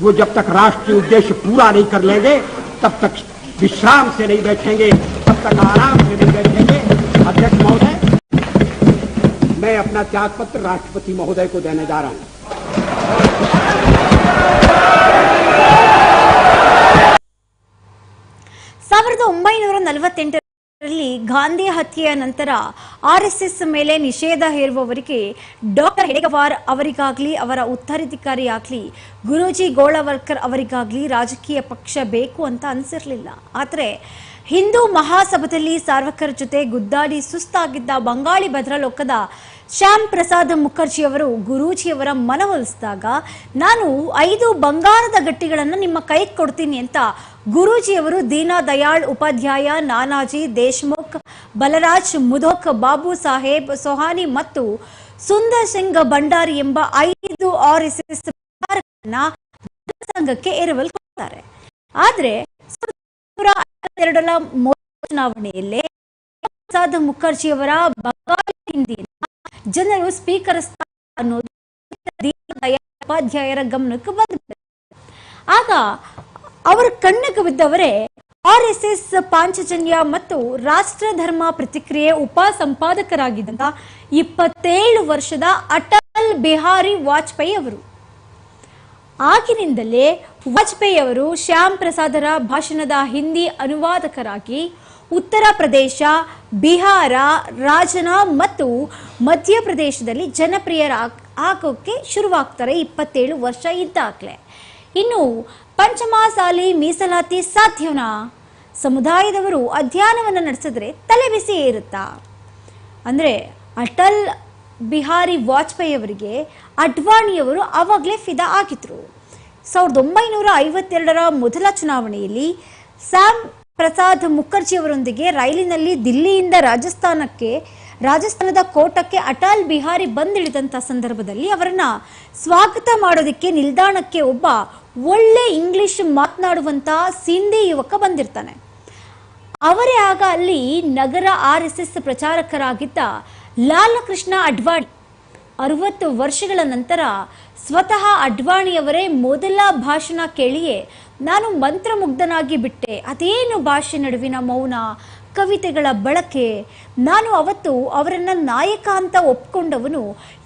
वो जब तक राष्ट्रीय उद्देश्य पूरा नहीं कर लेंगे तब तक विश्राम से नहीं बैठेंगे तब तक आराम से नहीं बैठेंगे अध्यक्ष महोदय मैं अपना त्याग पत्र राष्ट्रपति महोदय को देने जा रहा हूं ಸಾವಿರದ ಒಂಬೈನೂರ ನಲವತ್ತೆಂಟರಲ್ಲಿ ಗಾಂಧಿ ಹತ್ಯೆಯ ನಂತರ ಆರ್ ಎಸ್ ಎಸ್ ಮೇಲೆ ನಿಷೇಧ ಹೇರುವವರಿಗೆ ಡಾಕ್ಟರ್ ಹೆಡಗವಾರ್ ಅವರಿಗಾಗಲಿ, ಅವರ ಉತ್ತರಾಧಿಕಾರಿಯಾಗ್ಲಿ, ಗುರೂಜಿ ಗೋಳವರ್ಕರ್ ಅವರಿಗಾಗ್ಲಿ ರಾಜಕೀಯ ಪಕ್ಷ ಬೇಕು ಅಂತ ಅನಿಸಿರ್ಲಿಲ್ಲ. ಆದರೆ ಹಿಂದೂ ಮಹಾಸಭದಲ್ಲಿ ಸಾರ್ವಕರ ಜೊತೆ ಗುದ್ದಾಡಿ ಸುಸ್ತಾಗಿದ್ದ ಬಂಗಾಳಿ ಭದ್ರಲೋಕದ ಶ್ಯಾಮ್ ಪ್ರಸಾದ್ ಮುಖರ್ಜಿಯವರು ಗುರೂಜಿಯವರ ಮನವೊಲಿಸಿದಾಗ ನಾನು ಐದು ಬಂಗಾರದ ಗಟ್ಟಿಗಳನ್ನು ನಿಮ್ಮ ಕೈಗೆ ಕೊಡ್ತೀನಿ ಅಂತ ಗುರೂಜಿಯವರು ದೀನ ದಯಾಳ್ ಉಪಾಧ್ಯಾಯ, ನಾನಾಜಿ ದೇಶ್ಮುಖ್, ಬಲರಾಜ್ ಮುಧೋಕ್, ಬಾಬು ಸಾಹೇಬ್ ಸೊಹಾನಿ ಮತ್ತು ಸುಂದರ್ ಸಿಂಗ್ ಭಂಡಾರಿ ಎಂಬ ಐದು ಆರ್ ಎಸ್ ಎಸ್ ಸಂಘಕ್ಕೆ ಎರವಲ್ ಕೊಡ್ತಾರೆ. ಆದ್ರೆ ಚುನಾವಣೆಯಲ್ಲಿ ಪ್ರಸಾದ್ ಮುಖರ್ಜಿಯವರ ಹಿಂದಿ ಜನರು ಸ್ಪೀಕರ್ ಅನ್ನೋದು ಉಪಾಧ್ಯಾಯರ ಗಮನಕ್ಕೆ ಬಂದ ಆಗ ಅವರ ಕಣ್ಣಿಗೆ ಬಿದ್ದವರೇ ಆರ್ ಎಸ್ ಎಸ್ ಪಾಂಚಜನ್ಯ ಮತ್ತು ರಾಷ್ಟ್ರ ಧರ್ಮ ಪ್ರತಿಕ್ರಿಯೆ ಉಪ ಸಂಪಾದಕರಾಗಿದ್ದಂತ ಇಪ್ಪತ್ತೇಳು ವರ್ಷದ ಅಟಲ್ ಬಿಹಾರಿ ವಾಜಪೇಯಿ ಅವರು. ಆಗಿನಿಂದಲೇ ವಾಜಪೇಯಿ ಅವರು ಶ್ಯಾಮ್ ಪ್ರಸಾದರ ಭಾಷಣದ ಹಿಂದಿ ಅನುವಾದಕರಾಗಿ ಉತ್ತರ ಪ್ರದೇಶ, ಬಿಹಾರ, ರಾಜನ ಮತ್ತು ಮಧ್ಯಪ್ರದೇಶದಲ್ಲಿ ಜನಪ್ರಿಯರ ಆಗೋಕ್ಕೆ ಶುರುವಾಗ್ತಾರೆ ಇಪ್ಪತ್ತೇಳು ವರ್ಷ ಇದ್ದಾಗಲೇ. ಇನ್ನು ಪಂಚಮಸಾಲಿ ಮೀಸಲಾತಿ ಸಾಧ್ಯನಾ? ಸಮುದಾಯದವರು ಅಧ್ಯಯನವನ್ನು ನಡೆಸಿದ್ರೆ ತಲೆ ಬಿಸಿ ಏರುತ್ತಾ ಅಂದರೆ ಅಟಲ್ ಬಿಹಾರಿ ವಾಜಪೇಯಿ ಅವರಿಗೆ ಅಡ್ವಾಣಿಯವರು ಆವಾಗಲೇ ಫಿದಾ ಆಗಿದ್ರು. ಸಾವಿರದ ಒಂಬೈನೂರ ಐವತ್ತೆರಡರ ಮೊದಲ ಚುನಾವಣೆಯಲ್ಲಿ ಸ್ಯಾಮ್ ಪ್ರಸಾದ್ ಮುಖರ್ಜಿಯವರೊಂದಿಗೆ ರೈಲಿನಲ್ಲಿ ದಿಲ್ಲಿಯಿಂದ ರಾಜಸ್ಥಾನಕ್ಕೆ, ರಾಜಸ್ಥಾನದ ಕೋಟಕ್ಕೆ ಅಟಲ್ ಬಿಹಾರಿ ಬಂದಿಳಿದಂಥ ಸಂದರ್ಭದಲ್ಲಿ ಅವರನ್ನ ಸ್ವಾಗತ ಮಾಡೋದಕ್ಕೆ ನಿಲ್ದಾಣಕ್ಕೆ ಒಬ್ಬ ಒಳ್ಳೆ ಇಂಗ್ಲಿಷ್ ಮಾತನಾಡುವಂಥ ಸಿಂಧಿ ಯುವಕ ಬಂದಿರ್ತಾನೆ. ಅವರೇ ಆಗ ಅಲ್ಲಿ ನಗರ ಆರ್ ಎಸ್ ಎಸ್ ಪ್ರಚಾರಕರಾಗಿದ್ದ ಲಾಲಕೃಷ್ಣ ಅಡ್ವಾಣಿ ಅರವತ್ತು ವರ್ಷಗಳ ನಂತರ ಸ್ವತಃ ಅಡ್ವಾಣಿಯವರೇ ಮೊದಲ ಭಾಷಣ ಕೇಳಿಯೇ ನಾನು ಮಂತ್ರಮುಗ್ಧನಾಗಿ ಬಿಟ್ಟೆ. ಅದೇನು ಭಾಷೆ ನಡುವಿನ ಮೌನ? ಕವಿತೆಗಳ ಬಳಕೆ. ನಾನು ಅವತ್ತು ಅವರನ್ನು ನಾಯಕ ಅಂತ ಒಪ್ಕೊಂಡವನು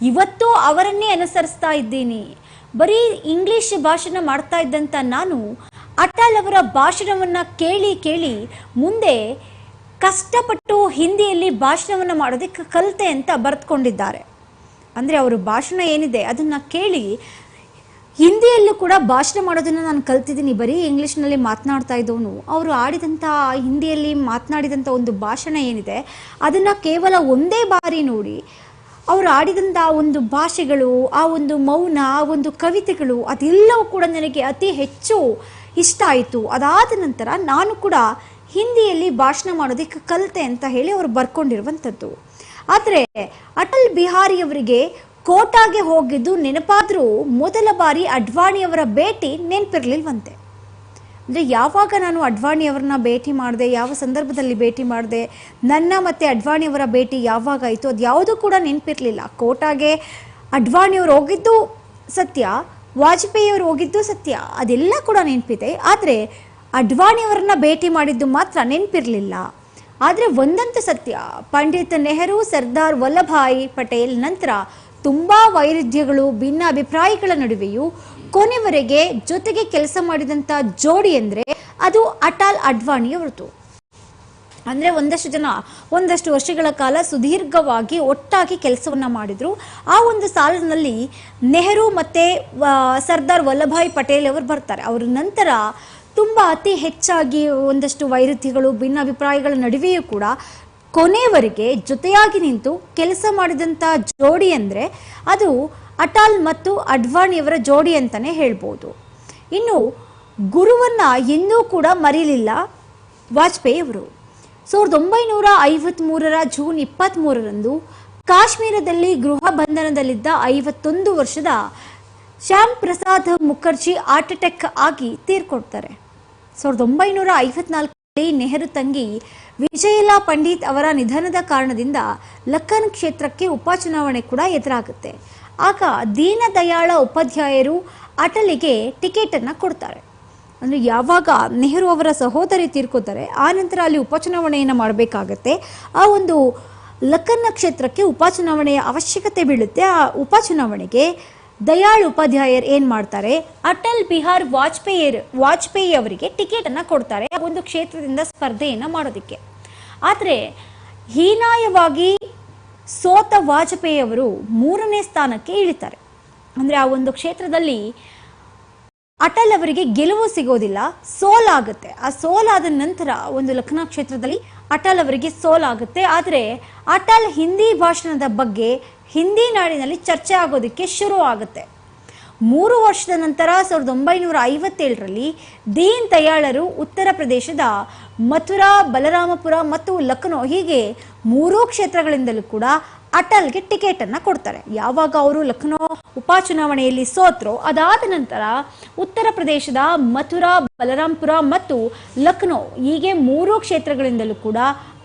ಇವತ್ತೂ ಅವರನ್ನೇ ಅನುಸರಿಸ್ತಾ ಇದ್ದೀನಿ. ಬರೀ ಇಂಗ್ಲಿಷ್ ಭಾಷಣ ಮಾಡ್ತಾ ಇದ್ದಂಥ ನಾನು ಅಟಲ್ ಅವರ ಭಾಷಣವನ್ನು ಕೇಳಿ ಕೇಳಿ ಮುಂದೆ ಕಷ್ಟಪಟ್ಟು ಹಿಂದಿಯಲ್ಲಿ ಭಾಷಣವನ್ನು ಮಾಡೋದಕ್ಕೆ ಕಲಿತೆ ಅಂತ ಬರೆದುಕೊಂಡಿದ್ದಾರೆ. ಅಂದರೆ ಅವರು ಭಾಷಣ ಏನಿದೆ ಅದನ್ನು ಕೇಳಿ ಹಿಂದಿಯಲ್ಲೂ ಕೂಡ ಭಾಷಣ ಮಾಡೋದನ್ನು ನಾನು ಕಲ್ತಿದ್ದೀನಿ. ಬರೀ ಇಂಗ್ಲೀಷ್ನಲ್ಲಿ ಮಾತನಾಡ್ತಾ ಇದ್ದವನು. ಅವರು ಆಡಿದಂಥ ಹಿಂದಿಯಲ್ಲಿ ಮಾತನಾಡಿದಂಥ ಒಂದು ಭಾಷಣ ಏನಿದೆ, ಅದನ್ನು ಕೇವಲ ಒಂದೇ ಬಾರಿ ನೋಡಿ, ಅವರು ಆಡಿದಂಥ ಒಂದು ಭಾಷೆಗಳು, ಆ ಒಂದು ಮೌನ, ಆ ಒಂದು ಕವಿತೆಗಳು, ಅದೆಲ್ಲವೂ ಕೂಡ ನನಗೆ ಅತಿ ಹೆಚ್ಚು ಇಷ್ಟ ಆಯಿತು. ಅದಾದ ನಂತರ ನಾನು ಕೂಡ ಹಿಂದಿಯಲ್ಲಿ ಭಾಷಣ ಮಾಡೋದಕ್ಕೆ ಕಲಿತೆ ಅಂತ ಹೇಳಿ ಅವರು ಬರ್ಕೊಂಡಿರುವಂಥದ್ದು. ಆದರೆ ಅಟಲ್ ಬಿಹಾರಿ ಅವರಿಗೆ ಕೋಟಾಗೆ ಹೋಗಿದ್ದು ನೆನಪಾದರೂ ಮೊದಲ ಬಾರಿ ಅಡ್ವಾಣಿಯವರ ಭೇಟಿ ನೆನಪಿರಲಿಲ್ವಂತೆ. ಅಂದರೆ ಯಾವಾಗ ನಾನು ಅಡ್ವಾಣಿಯವರನ್ನ ಭೇಟಿ ಮಾಡಿದೆ, ಯಾವ ಸಂದರ್ಭದಲ್ಲಿ ಭೇಟಿ ಮಾಡಿದೆ, ನನ್ನ ಮತ್ತು ಅಡ್ವಾಣಿಯವರ ಭೇಟಿ ಯಾವಾಗ ಆಯಿತು, ಅದು ಯಾವುದೂ ಕೂಡ ನೆನಪಿರಲಿಲ್ಲ. ಕೋಟಾಗೆ ಅಡ್ವಾಣಿಯವರು ಹೋಗಿದ್ದು ಸತ್ಯ ವಾಜಪೇಯಿಯವರು ಹೋಗಿದ್ದು ಸತ್ಯ, ಅದೆಲ್ಲ ಕೂಡ ನೆನಪಿದೆ. ಆದರೆ ಅಡ್ವಾಣಿಯವರನ್ನ ಭೇಟಿ ಮಾಡಿದ್ದು ಮಾತ್ರ ನೆನಪಿರಲಿಲ್ಲ. ಆದರೆ ಒಂದಂತೂ ಸತ್ಯ, ಪಂಡಿತ್ ನೆಹರು, ಸರ್ದಾರ್ ವಲ್ಲಭಾಯಿ ಪಟೇಲ್ ನಂತರ ತುಂಬಾ ವೈರುಧ್ಯಗಳು ಭಿನ್ನ ಅಭಿಪ್ರಾಯಗಳ ನಡುವೆಯೂ ಕೊನೆವರೆಗೆ ಜೊತೆಗೆ ಕೆಲಸ ಮಾಡಿದಂಥ ಜೋಡಿ ಅಂದರೆ ಅದು ಅಟಲ್ ಅಡ್ವಾಣಿಯವರದು. ಅಂದರೆ ಒಂದಷ್ಟು ಜನ, ಒಂದಷ್ಟು ವರ್ಷಗಳ ಕಾಲ ಸುದೀರ್ಘವಾಗಿ ಒಟ್ಟಾಗಿ ಕೆಲಸವನ್ನ ಮಾಡಿದ್ರು. ಆ ಒಂದು ಸಾಲಿನಲ್ಲಿ ನೆಹರು ಮತ್ತೆ ಸರ್ದಾರ್ ವಲ್ಲಭಾಯ್ ಪಟೇಲ್ ಅವರು ಬರ್ತಾರೆ. ಅವರ ನಂತರ ತುಂಬ ಅತಿ ಹೆಚ್ಚಾಗಿ ಒಂದಷ್ಟು ವೈರುಧ್ಯಗಳು ಭಿನ್ನಾಭಿಪ್ರಾಯಗಳ ನಡುವೆಯೂ ಕೂಡ ಕೊನೆಯವರೆಗೆ ಜೊತೆಯಾಗಿ ನಿಂತು ಕೆಲಸ ಮಾಡಿದಂಥ ಜೋಡಿ ಅಂದರೆ ಅದು ಅಟಲ್ ಮತ್ತು ಅಡ್ವಾಣಿಯವರ ಜೋಡಿ ಅಂತಲೇ ಹೇಳ್ಬೋದು. ಇನ್ನು ಗುರುವನ್ನು ಇನ್ನೂ ಕೂಡ ಮರೀಲಿಲ್ಲ ವಾಜಪೇಯಿ ಅವರು ಸಾವಿರದ ಒಂಬೈನೂರ ಐವತ್ತ್ಮೂರರ ಜೂನ್ ಇಪ್ಪತ್ತ್ಮೂರರಂದು ಕಾಶ್ಮೀರದಲ್ಲಿ ಗೃಹ ಬಂಧನದಲ್ಲಿದ್ದ ಐವತ್ತೊಂದು ವರ್ಷದ ಶ್ಯಾಮ್ ಪ್ರಸಾದ್ ಮುಖರ್ಜಿ ಹಾರ್ಟ್ ಅಟ್ಯಾಕ್ ಆಗಿ ತೀರ್ಕೊಡ್ತಾರೆ. ಸಾವಿರದ ಒಂಬೈನೂರ ಐವತ್ನಾಲ್ಕರಲ್ಲಿ ನೆಹರು ತಂಗಿ ವಿಜಯಲಾ ಪಂಡಿತ್ ಅವರ ನಿಧನದ ಕಾರಣದಿಂದ ಲಕ್ಕನ್ ಕ್ಷೇತ್ರಕ್ಕೆ ಉಪಚುನಾವಣೆ ಕೂಡ ಎದುರಾಗುತ್ತೆ. ಆಗ ದೀನದಯಾಳ ಉಪಾಧ್ಯಾಯರು ಅಟಲಿಗೆ ಟಿಕೆಟನ್ನು ಕೊಡ್ತಾರೆ. ಅಂದರೆ ಯಾವಾಗ ನೆಹರು ಅವರ ಸಹೋದರಿ ತೀರ್ಕೋತಾರೆ, ಆ ನಂತರ ಅಲ್ಲಿ ಉಪಚುನಾವಣೆಯನ್ನು ಮಾಡಬೇಕಾಗತ್ತೆ. ಆ ಒಂದು ಲಕ್ಕನ್ನ ಕ್ಷೇತ್ರಕ್ಕೆ ಉಪಚುನಾವಣೆಯ ಅವಶ್ಯಕತೆ ಬೀಳುತ್ತೆ. ಆ ಉಪಚುನಾವಣೆಗೆ ದಯಾಳ್ ಉಪಾಧ್ಯಾಯರ್ ಏನ್ ಮಾಡ್ತಾರೆ? ಅಟಲ್ ಬಿಹಾರ್ ವಾಜಪೇಯಿ ವಾಜಪೇಯಿ ಅವರಿಗೆ ಟಿಕೆಟ್ ಅನ್ನ ಕೊಡ್ತಾರೆ ಒಂದು ಕ್ಷೇತ್ರದಿಂದ ಸ್ಪರ್ಧೆಯನ್ನು ಮಾಡೋದಕ್ಕೆ. ಆದರೆ, ಹೀನಾಯವಾಗಿ ಸೋತ ವಾಜಪೇಯಿ ಅವರು ಮೂರನೇ ಸ್ಥಾನಕ್ಕೆ ಇಳಿತಾರೆ. ಅಂದ್ರೆ, ಆ ಒಂದು ಕ್ಷೇತ್ರದಲ್ಲಿ ಅಟಲ್ ಅವರಿಗೆ ಗೆಲುವು ಸಿಗೋದಿಲ್ಲ, ಸೋಲಾಗುತ್ತೆ. ಆ ಸೋಲಾದ ನಂತರ ಒಂದು ಲಕ್ನಾ ಕ್ಷೇತ್ರದಲ್ಲಿ ಅಟಲ್ ಅವರಿಗೆ ಸೋಲಾಗುತ್ತೆ ಆದರೆ ಅಟಲ್ ಹಿಂದಿ ಭಾಷಣದ ಬಗ್ಗೆ ಹಿಂದಿ ನಾಡಿನಲ್ಲಿ ಚರ್ಚೆ ಆಗೋದಕ್ಕೆ ಶುರು ಆಗುತ್ತೆ. ಮೂರು ವರ್ಷದ ನಂತರ ಸಾವಿರದ ಒಂಬೈನೂರ ಐವತ್ತೇಳರಲ್ಲಿ ದೀನ್ ದಯಾಳರು ಉತ್ತರ ಪ್ರದೇಶದ ಮಥುರಾ, ಬಲರಾಮಪುರ ಮತ್ತು ಲಕ್ನೋ ಹೀಗೆ ಮೂರೂ ಕ್ಷೇತ್ರಗಳಿಂದಲೂ ಕೂಡ ಅಟಲ್ಗೆ ಟಿಕೆಟನ್ನು ಕೊಡ್ತಾರೆ. ಯಾವಾಗ ಅವರು ಲಕ್ನೋ ಉಪಚುನಾವಣೆಯಲ್ಲಿ ಸೋತ್ರೋ ಅದಾದ ನಂತರ ಉತ್ತರ ಪ್ರದೇಶದ ಮಥುರಾ, ಬಲರಾಂಪುರ ಮತ್ತು ಲಕ್ನೋ ಹೀಗೆ ಮೂರು ಕ್ಷೇತ್ರಗಳಿಂದಲೂ ಕೂಡ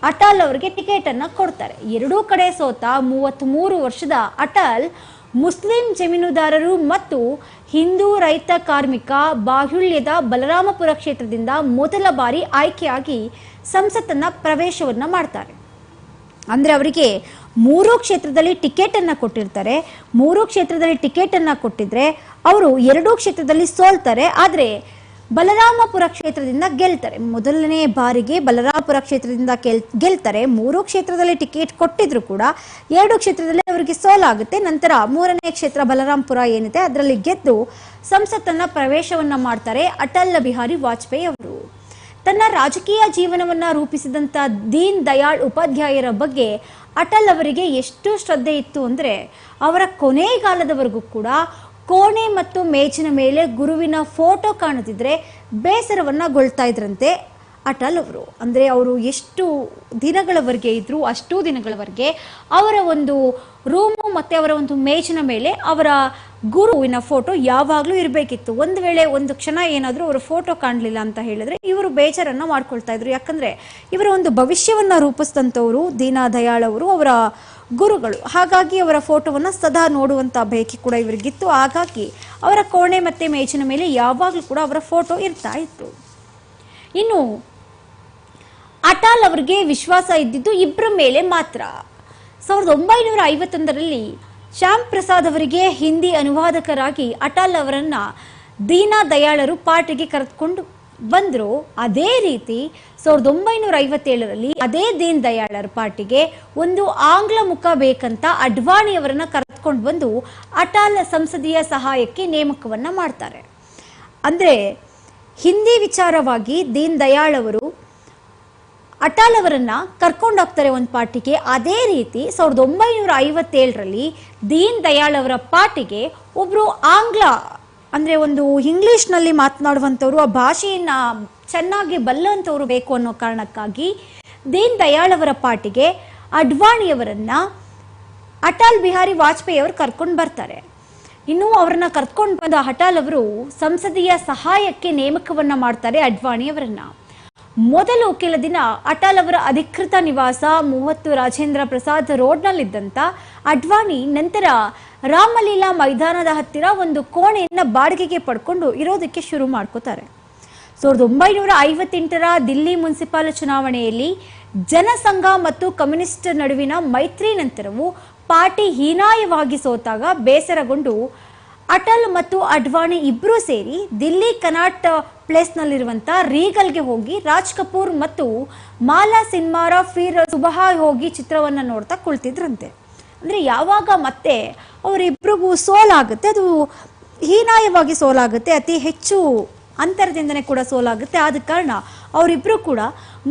ಅಟಲ್ ಅವರಿಗೆ ಟಿಕೆಟನ್ನು ಕೊಡ್ತಾರೆ. ಎರಡೂ ಕಡೆ ಸೋತ ಮೂವತ್ತ್ಮೂರು ವರ್ಷದ ಅಟಲ್ ಮುಸ್ಲಿಂ ಜಮೀನುದಾರರು ಮತ್ತು ಹಿಂದೂ ರೈತ ಕಾರ್ಮಿಕ ಬಾಹುಳ್ಯದ ಬಲರಾಮಪುರ ಕ್ಷೇತ್ರದಿಂದ ಮೊದಲ ಬಾರಿ ಆಯ್ಕೆಯಾಗಿ ಸಂಸತ್ತನ್ನ ಪ್ರವೇಶವನ್ನ ಮಾಡ್ತಾರೆ. ಅಂದರೆ ಅವರಿಗೆ ಮೂರು ಕ್ಷೇತ್ರದಲ್ಲಿ ಟಿಕೆಟನ್ನು ಕೊಟ್ಟಿರ್ತಾರೆ. ಮೂರು ಕ್ಷೇತ್ರದಲ್ಲಿ ಟಿಕೆಟನ್ನು ಕೊಟ್ಟಿದ್ರೆ ಅವರು ಎರಡೂ ಕ್ಷೇತ್ರದಲ್ಲಿ ಸೋಲ್ತಾರೆ. ಆದರೆ ಬಲರಾಮಪುರ ಕ್ಷೇತ್ರದಿಂದ ಗೆಲ್ತಾರೆ. ಮೊದಲನೇ ಬಾರಿಗೆ ಬಲರಾಮಪುರ ಕ್ಷೇತ್ರದಿಂದ ಗೆಲ್ ಗೆಲ್ತಾರೆ. ಮೂರು ಕ್ಷೇತ್ರದಲ್ಲಿ ಟಿಕೆಟ್ ಕೊಟ್ಟಿದ್ರು ಕೂಡ ಎರಡು ಕ್ಷೇತ್ರದಲ್ಲಿ ಅವರಿಗೆ ಸೋಲಾಗುತ್ತೆ. ನಂತರ ಮೂರನೇ ಕ್ಷೇತ್ರ ಬಲರಾಮಪುರ ಏನಿದೆ, ಅದರಲ್ಲಿ ಗೆದ್ದು ಸಂಸತ್ತನ್ನ ಪ್ರವೇಶವನ್ನ ಮಾಡ್ತಾರೆ ಅಟಲ್ ಬಿಹಾರಿ ವಾಜಪೇಯಿ ಅವರು. ತನ್ನ ರಾಜಕೀಯ ಜೀವನವನ್ನ ರೂಪಿಸಿದಂಥ ದೀನ್ ದಯಾಳ್ ಉಪಾಧ್ಯಾಯರ ಬಗ್ಗೆ ಅಟಲ್ ಅವರಿಗೆ ಎಷ್ಟು ಶ್ರದ್ಧೆ ಇತ್ತು ಅಂದರೆ, ಅವರ ಕೊನೆಗಾಲದವರೆಗೂ ಕೂಡ ಕೋಣೆ ಮತ್ತು ಮೇಜಿನ ಮೇಲೆ ಗುರುವಿನ ಫೋಟೋ ಕಾಣುತ್ತಿದ್ರೆ ಬೇಸರವನ್ನು ಗೊಳ್ತಾ ಇದ್ರಂತೆ ಅಟಲ್ ಅವರು. ಅಂದರೆ ಅವರು ಎಷ್ಟು ದಿನಗಳವರೆಗೆ ಇದ್ರು, ಅಷ್ಟು ದಿನಗಳವರೆಗೆ ಅವರ ಒಂದು ರೂಮು ಮತ್ತು ಅವರ ಒಂದು ಮೇಜಿನ ಮೇಲೆ ಅವರ ಗುರುವಿನ ಫೋಟೋ ಯಾವಾಗಲೂ ಇರಬೇಕಿತ್ತು. ಒಂದು ವೇಳೆ ಒಂದು ಕ್ಷಣ ಏನಾದರೂ ಅವರ ಫೋಟೋ ಕಾಣಲಿಲ್ಲ ಅಂತ ಹೇಳಿದ್ರೆ ಇವರು ಬೇಜಾರನ್ನ ಮಾಡ್ಕೊಳ್ತಾ ಇದ್ರು. ಯಾಕಂದ್ರೆ ಇವರ ಒಂದು ಭವಿಷ್ಯವನ್ನ ರೂಪಿಸಿದಂಥವರು, ದೀನಾ ದಯಾಳ್ ಅವರು, ಅವರ ಗುರುಗಳು. ಹಾಗಾಗಿ ಅವರ ಫೋಟೋವನ್ನ ಸದಾ ನೋಡುವಂತ ಬೇಕಿ ಕೂಡ ಇವರಿಗಿತ್ತು. ಹಾಗಾಗಿ ಅವರ ಕೋಣೆ ಮತ್ತೆ ಮೇಜಿನ ಮೇಲೆ ಯಾವಾಗಲೂ ಕೂಡ ಅವರ ಫೋಟೋ ಇರ್ತಾ ಇತ್ತು. ಇನ್ನು ಅಟಾಲ್ ಅವರಿಗೆ ವಿಶ್ವಾಸ ಇದ್ದಿದ್ದು ಇಬ್ಬರ ಮೇಲೆ ಮಾತ್ರ. ಸಾವಿರದ ಒಂಬೈನೂರ ಐವತ್ತೊಂದರಲ್ಲಿ ಶ್ಯಾಮ್ ಪ್ರಸಾದ್ ಅವರಿಗೆ ಹಿಂದಿ ಅನುವಾದಕರಾಗಿ ಅಟಲ್ ಅವರನ್ನ ದೀನಾ ದಯಾಳರು ಪಾರ್ಟಿಗೆ ಕರೆದುಕೊಂಡು ಬಂದರು. ಅದೇ ರೀತಿ ಸಾವಿರದ ಒಂಬೈನೂರ ಐವತ್ತೇಳರಲ್ಲಿ ಅದೇ ದೀನ್ ದಯಾಳರ ಪಾರ್ಟಿಗೆ ಒಂದು ಆಂಗ್ಲ ಮುಖ ಬೇಕಂತ ಅಡ್ವಾಣಿ ಅವರನ್ನ ಕರೆದುಕೊಂಡು ಬಂದು ಅಟಲ್ ಸಂಸದೀಯ ಸಹಾಯಕ್ಕೆ ನೇಮಕವನ್ನ ಮಾಡ್ತಾರೆ. ಅಂದ್ರೆ ಹಿಂದಿ ವಿಚಾರವಾಗಿ ದೀನ್ ದಯಾಳ್ ಅವರು ಅಟಾಲ್ ಅವರನ್ನ ಕರ್ಕೊಂಡು ಹೋಗ್ತಾರೆ ಒಂದು ಪಾರ್ಟಿಗೆ, ಅದೇ ರೀತಿ ಸಾವಿರದ ಒಂಬೈನೂರ ಐವತ್ತೇಳರಲ್ಲಿ ದೀನ್ ದಯಾಳ್ ಅವರ ಪಾರ್ಟಿಗೆ ಒಬ್ಬರು ಆಂಗ್ಲ, ಅಂದ್ರೆ ಒಂದು ಇಂಗ್ಲೀಷ್ನಲ್ಲಿ ಮಾತನಾಡುವಂಥವ್ರು, ಆ ಭಾಷೆಯನ್ನ ಚೆನ್ನಾಗಿ ಬಲ್ಲಂಥವ್ರು ಬೇಕು ಅನ್ನೋ ಕಾರಣಕ್ಕಾಗಿ ದೀನ್ ದಯಾಳ್ ಅವರ ಪಾರ್ಟಿಗೆ ಅಡ್ವಾಣಿಯವರನ್ನ ಅಟಲ್ ಬಿಹಾರಿ ವಾಜಪೇಯಿ ಅವರು ಕರ್ಕೊಂಡು ಬರ್ತಾರೆ. ಇನ್ನೂ ಅವ್ರನ್ನ ಕರ್ಕೊಂಡು ಬಂದ ಅಟಲ್ ಅವರು ಸಂಸದೀಯ ಸಹಾಯಕ್ಕೆ ನೇಮಕವನ್ನ ಮಾಡ್ತಾರೆ ಅಡ್ವಾಣಿಯವರನ್ನ ಮೊದಲು ಕೆಲ ದಿನ ಅಟಲ್ ಅವರ ಅಧಿಕೃತ ನಿವಾಸ ಮೂವತ್ತು ರಾಜೇಂದ್ರ ಪ್ರಸಾದ್ ರೋಡ್ನಲ್ಲಿದ್ದಂಥ ಅಡ್ವಾಣಿ ನಂತರ ರಾಮಲೀಲಾ ಮೈದಾನದ ಹತ್ತಿರ ಒಂದು ಕೋಣೆಯನ್ನ ಬಾಡಿಗೆಗೆ ಪಡ್ಕೊಂಡು ಇರೋದಕ್ಕೆ ಶುರು ಮಾಡ್ಕೋತಾರೆ. ಸಾವಿರದ ಒಂಬೈನೂರ ಐವತ್ತೆಂಟರ ದಿಲ್ಲಿ ಮುನ್ಸಿಪಾಲ್ ಚುನಾವಣೆಯಲ್ಲಿ ಜನಸಂಘ ಮತ್ತು ಕಮ್ಯುನಿಸ್ಟ್ ನಡುವಿನ ಮೈತ್ರಿ ನಂತರವೂ ಪಾರ್ಟಿ ಹೀನಾಯವಾಗಿ ಸೋತಾಗ ಬೇಸರಗೊಂಡು ಅಟಲ್ ಮತ್ತು ಅಡ್ವಾಣಿ ಇಬ್ಬರೂ ಸೇರಿ ದಿಲ್ಲಿ ಕನಾಟ್ ಪ್ಲೇಸ್ನಲ್ಲಿರುವಂಥ ರೀಗಲ್ಗೆ ಹೋಗಿ ರಾಜ್ ಕಪೂರ್ ಮತ್ತು ಮಾಲಾ ಸಿನ್ಮಾರ ಫೀರ್ ಸುಬಹ ಹೋಗಿ ಚಿತ್ರವನ್ನು ನೋಡ್ತಾ ಕುಳ್ತಿದ್ರಂತೆ. ಅಂದರೆ ಯಾವಾಗ ಮತ್ತೆ ಅವರಿಬ್ಬರಿಗೂ ಸೋಲಾಗುತ್ತೆ, ಅದು ಹೀನಾಯವಾಗಿ ಸೋಲಾಗುತ್ತೆ, ಅತಿ ಹೆಚ್ಚು ಅಂತರದಿಂದನೇ ಕೂಡ ಸೋಲಾಗುತ್ತೆ ಆದ ಕಾರಣ ಅವರಿಬ್ಬರು ಕೂಡ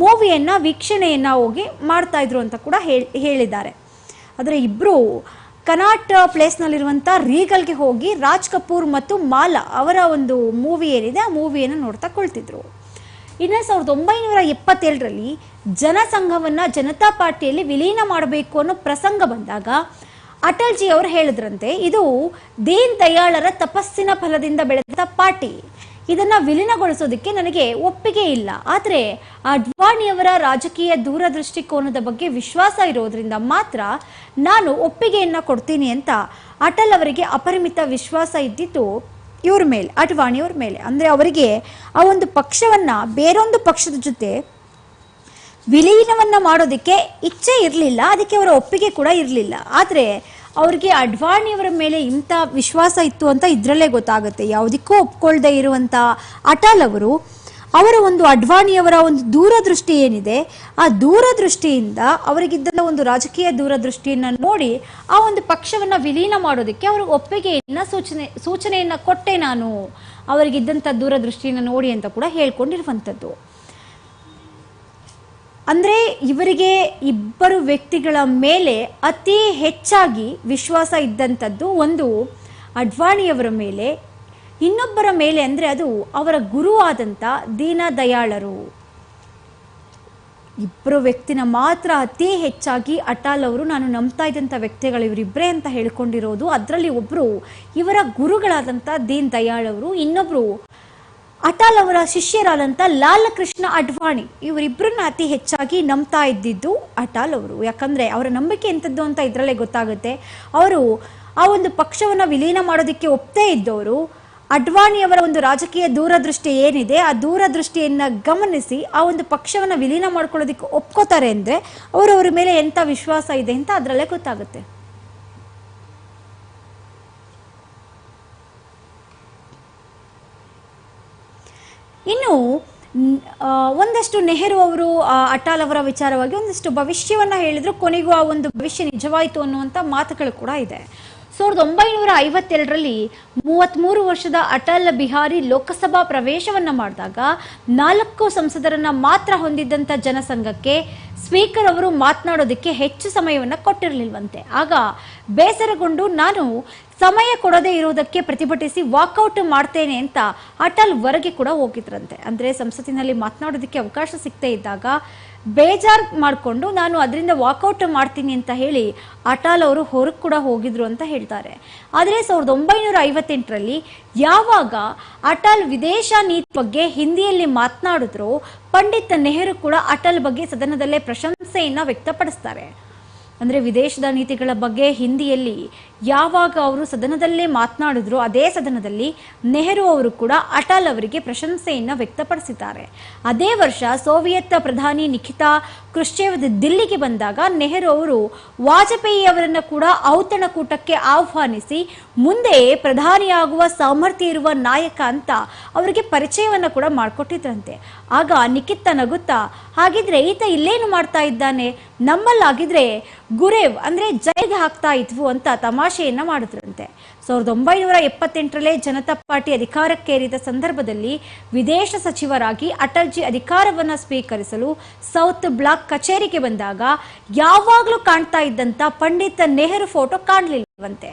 ಮೂವಿಯನ್ನು, ವೀಕ್ಷಣೆಯನ್ನು ಹೋಗಿ ಮಾಡ್ತಾ ಇದ್ರು ಅಂತ ಕೂಡ ಹೇಳ್, ಹೇಳಿದ್ದಾರೆ. ಆದರೆ ಇಬ್ಬರು ಕನಾಟ್ ಪ್ಲೇಸ್ನಲ್ಲಿರುವಂಥ ರೀಗಲ್ಗೆ ಹೋಗಿ ರಾಜ್ ಕಪೂರ್ ಮತ್ತು ಮಾಲಾ ಅವರ ಒಂದು ಮೂವಿ ಏನಿದೆ, ಆ ಮೂವಿಯನ್ನು ನೋಡ್ತಾ ಕೊಳ್ತಿದ್ರು. ಇನ್ನು ಸಾವಿರದ ಒಂಬೈನೂರ ಎಪ್ಪತ್ತೇಳರಲ್ಲಿ ಜನಸಂಘವನ್ನು ಜನತಾ ಪಾರ್ಟಿಯಲ್ಲಿ ವಿಲೀನ ಮಾಡಬೇಕು ಅನ್ನೋ ಪ್ರಸಂಗ ಬಂದಾಗ ಅಟಲ್ಜಿ ಅವರು ಹೇಳಿದ್ರಂತೆ, ಇದು ದೀನ್ ದಯಾಳರ ತಪಸ್ಸಿನ ಫಲದಿಂದ ಬೆಳೆದ ಪಾರ್ಟಿ. ಇದನ್ನ ವಿಲೀನಗೊಳಿಸೋದಕ್ಕೆ ನನಗೆ ಒಪ್ಪಿಗೆ ಇಲ್ಲ. ಆದರೆ ಅಡ್ವಾಣಿಯವರ ರಾಜಕೀಯ ದೂರದೃಷ್ಟಿಕೋನದ ಬಗ್ಗೆ ವಿಶ್ವಾಸ ಇರೋದ್ರಿಂದ ಮಾತ್ರ ನಾನು ಒಪ್ಪಿಗೆಯನ್ನ ಕೊಡ್ತೀನಿ ಅಂತ ಅಟಲ್ ಅವರಿಗೆ ಅಪರಿಮಿತ ವಿಶ್ವಾಸ ಇದ್ದಿದ್ದು ಇವ್ರ ಮೇಲೆ, ಅಡ್ವಾಣಿಯವ್ರ ಮೇಲೆ. ಅಂದರೆ ಅವರಿಗೆ ಆ ಒಂದು ಪಕ್ಷವನ್ನು ಬೇರೊಂದು ಪಕ್ಷದ ಜೊತೆ ವಿಲೀನವನ್ನ ಮಾಡೋದಕ್ಕೆ ಇಚ್ಛೆ ಇರಲಿಲ್ಲ, ಅದಕ್ಕೆ ಅವರ ಒಪ್ಪಿಗೆ ಕೂಡ ಇರಲಿಲ್ಲ. ಆದರೆ ಅವ್ರಿಗೆ ಅಡ್ವಾಣಿಯವರ ಮೇಲೆ ಇಂಥ ವಿಶ್ವಾಸ ಇತ್ತು ಅಂತ ಇದರಲ್ಲೇ ಗೊತ್ತಾಗುತ್ತೆ. ಯಾವುದಕ್ಕೂ ಒಪ್ಕೊಳ್ದೇ ಇರುವಂಥ ಅಟಲ್ ಅವರು, ಅವರ ಒಂದು ಅಡ್ವಾಣಿಯವರ ಒಂದು ದೂರದೃಷ್ಟಿ ಏನಿದೆ, ಆ ದೂರದೃಷ್ಟಿಯಿಂದ ಅವರಿಗಿದ್ದ ಒಂದು ರಾಜಕೀಯ ದೂರದೃಷ್ಟಿಯನ್ನು ನೋಡಿ ಆ ಒಂದು ಪಕ್ಷವನ್ನು ವಿಲೀನ ಮಾಡೋದಕ್ಕೆ ಅವರು ಒಪ್ಪಿಗೆಯನ್ನು, ಸೂಚನೆ, ಸೂಚನೆಯನ್ನು ಕೊಟ್ಟೆ ನಾನು. ಅವರಿಗಿದ್ದಂಥ ದೂರದೃಷ್ಟಿಯನ್ನು ನೋಡಿ ಅಂತ ಕೂಡ ಹೇಳ್ಕೊಂಡಿರುವಂಥದ್ದು. ಅಂದರೆ ಇವರಿಗೆ ಇಬ್ಬರು ವ್ಯಕ್ತಿಗಳ ಮೇಲೆ ಅತಿ ಹೆಚ್ಚಾಗಿ ವಿಶ್ವಾಸ ಇದ್ದಂಥದ್ದು ಒಂದು ಅಡ್ವಾಣಿಯವರ ಮೇಲೆ, ಇನ್ನೊಬ್ಬರ ಮೇಲೆ ಅಂದರೆ ಅದು ಅವರ ಗುರು ಆದಂಥ ದೀನದಯಾಳರು. ಇಬ್ಬರು ವ್ಯಕ್ತಿನ ಮಾತ್ರ ಅತಿ ಹೆಚ್ಚಾಗಿ ಅಟಾಲ್ ಅವರು, ನಾನು ನಂಬ್ತಾ ಇದ್ದಂಥ ವ್ಯಕ್ತಿಗಳು ಇವರಿಬ್ಬರೇ ಅಂತ ಹೇಳ್ಕೊಂಡಿರೋದು. ಅದರಲ್ಲಿ ಒಬ್ಬರು ಇವರ ಗುರುಗಳಾದಂಥ ದೀನ್ ದಯಾಳ್ ಅವರು ಇನ್ನೊಬ್ಬರು ಅಟಾಲ್ ಅವರ ಶಿಷ್ಯರಾದಂಥ ಲಾಲಕೃಷ್ಣ ಅಡ್ವಾಣಿ ಇವರಿಬ್ಬರನ್ನ ಅತಿ ಹೆಚ್ಚಾಗಿ ನಂಬ್ತಾ ಇದ್ದಿದ್ದು ಅಟಾಲ್ ಅವರು. ಯಾಕಂದರೆ ಅವರ ನಂಬಿಕೆ ಎಂಥದ್ದು ಅಂತ ಇದರಲ್ಲೇ ಗೊತ್ತಾಗುತ್ತೆ. ಅವರು ಆ ಒಂದು ಪಕ್ಷವನ್ನು ವಿಲೀನ ಮಾಡೋದಕ್ಕೆ ಒಪ್ತೇ ಇದ್ದವರು. ಅಡ್ವಾಣಿಯವರ ಒಂದು ರಾಜಕೀಯ ದೂರದೃಷ್ಟಿ ಏನಿದೆ, ಆ ದೂರದೃಷ್ಟಿಯನ್ನು ಗಮನಿಸಿ ಆ ಒಂದು ಪಕ್ಷವನ್ನು ವಿಲೀನ ಮಾಡ್ಕೊಳ್ಳೋದಕ್ಕೆ ಒಪ್ಕೋತಾರೆ ಅಂದರೆ ಅವರವರ ಮೇಲೆ ಎಂಥ ವಿಶ್ವಾಸ ಇದೆ ಅಂತ ಅದರಲ್ಲೇ ಗೊತ್ತಾಗುತ್ತೆ. ಇನ್ನು ಒಂದಷ್ಟು ನೆಹರು ಅವರು ಅಟಾಲ್ ಅವರ ವಿಚಾರವಾಗಿ ಒಂದಷ್ಟು ಭವಿಷ್ಯವನ್ನ ಹೇಳಿದ್ರು. ಕೊನೆಗೂ ಆ ಒಂದು ಭವಿಷ್ಯ ನಿಜವಾಯಿತು ಅನ್ನುವಂಥ ಮಾತುಗಳು ಕೂಡ ಇದೆ. ಸಾವಿರದ ಒಂಬೈನೂರ ಐವತ್ತೆರಡರಲ್ಲಿ ಮೂವತ್ತ್ಮೂರು ವರ್ಷದ ಅಟಲ್ ಬಿಹಾರಿ ಲೋಕಸಭಾ ಪ್ರವೇಶವನ್ನ ಮಾಡಿದಾಗ ನಾಲ್ಕು ಸಂಸದರನ್ನ ಮಾತ್ರ ಹೊಂದಿದ್ದಂಥ ಜನಸಂಘಕ್ಕೆ ಸ್ಪೀಕರ್ ಅವರು ಮಾತನಾಡೋದಕ್ಕೆ ಹೆಚ್ಚು ಸಮಯವನ್ನು ಕೊಟ್ಟಿರಲಿಲ್ವಂತೆ. ಆಗ ಬೇಸರಗೊಂಡು ನಾನು ಸಮಯ ಕೊಡದೇ ಇರುವುದಕ್ಕೆ ಪ್ರತಿಭಟಿಸಿ ವಾಕೌಟ್ ಮಾಡ್ತೇನೆ ಅಂತ ಅಟಲ್ ಹೊರಗೆ ಕೂಡ ಹೋಗಿದ್ರಂತೆ. ಅಂದ್ರೆ ಸಂಸತ್ತಿನಲ್ಲಿ ಮಾತನಾಡೋದಕ್ಕೆ ಅವಕಾಶ ಸಿಗ್ತೇ ಇದ್ದಾಗ ಬೇಜಾರ್ ಮಾಡಿಕೊಂಡು ನಾನು ಅದರಿಂದ ವಾಕೌಟ್ ಮಾಡ್ತೀನಿ ಅಂತ ಹೇಳಿ ಅಟಲ್ ಅವರು ಹೊರಗೆ ಕೂಡ ಹೋಗಿದ್ರು ಅಂತ ಹೇಳ್ತಾರೆ. ಆದರೆ ಸಾವಿರದ ಒಂಬೈನೂರ ಐವತ್ತೆಂಟರಲ್ಲಿ ಯಾವಾಗ ಅಟಲ್ ವಿದೇಶ ನೀತಿ ಬಗ್ಗೆ ಹಿಂದಿಯಲ್ಲಿ ಮಾತನಾಡಿದ್ರು ಪಂಡಿತ್ ನೆಹರು ಕೂಡ ಅಟಲ್ ಬಗ್ಗೆ ಸದನದಲ್ಲೇ ಪ್ರಶಂಸೆಯನ್ನು ವ್ಯಕ್ತಪಡಿಸ್ತಾರೆ. ಅಂದರೆ ವಿದೇಶದ ನೀತಿಗಳ ಬಗ್ಗೆ ಹಿಂದಿಯಲ್ಲಿ ಯಾವಾಗ ಅವರು ಸದನದಲ್ಲೇ ಮಾತನಾಡಿದ್ರು ಅದೇ ಸದನದಲ್ಲಿ ನೆಹರು ಅವರು ಕೂಡ ಅಟಲ್ ಅವರಿಗೆ ಪ್ರಶಂಸೆಯನ್ನು ವ್ಯಕ್ತಪಡಿಸಿದ್ದಾರೆ. ಅದೇ ವರ್ಷ ಸೋವಿಯತ್ ಪ್ರಧಾನಿ ನಿಖಿತಾ ಕ್ರುಶ್ಚೇವ್ ದಿಲ್ಲಿಗೆ ಬಂದಾಗ ನೆಹರು ಅವರು ವಾಜಪೇಯಿ ಅವರನ್ನು ಕೂಡ ಔತಣಕೂಟಕ್ಕೆ ಆಹ್ವಾನಿಸಿ ಮುಂದೆ ಪ್ರಧಾನಿಯಾಗುವ ಸಾಮರ್ಥ್ಯ ಇರುವ ನಾಯಕ ಅಂತ ಅವರಿಗೆ ಪರಿಚಯವನ್ನು ಕೂಡ ಮಾಡಿಕೊಟ್ಟಿದ್ರಂತೆ. ಆಗ ನಿಖಿತ ನಗುತ್ತಾ, ಹಾಗಿದ್ರೆ ಈತ ಇಲ್ಲೇನು ಮಾಡ್ತಾ ಇದ್ದಾನೆ? ನಮ್ಮಲ್ಲಾಗಿದ್ರೆ ಗುರೇವ್ ಅಂದ್ರೆ ಜೈಗೆ ಹಾಕ್ತಾ ಇದ್ವು ಅಂತ ತಮಾಷೆಯನ್ನ ಮಾಡಿದ್ರಂತೆ. ಸಾವಿರದ ಒಂಬೈನೂರ ಎಪ್ಪತ್ತೆಂಟರಲ್ಲೇ ಜನತಾ ಪಾರ್ಟಿ ಅಧಿಕಾರಕ್ಕೇರಿದ ಸಂದರ್ಭದಲ್ಲಿ ವಿದೇಶ ಸಚಿವರಾಗಿ ಅಟಲ್ಜಿ ಅಧಿಕಾರವನ್ನ ಸ್ವೀಕರಿಸಲು ಸೌತ್ ಬ್ಲಾಕ್ ಕಚೇರಿಗೆ ಬಂದಾಗ ಯಾವಾಗಲೂ ಕಾಣ್ತಾ ಇದ್ದಂತ ಪಂಡಿತ್ ನೆಹರು ಫೋಟೋ ಕಾಣಲಿಲ್ಲವಂತೆ.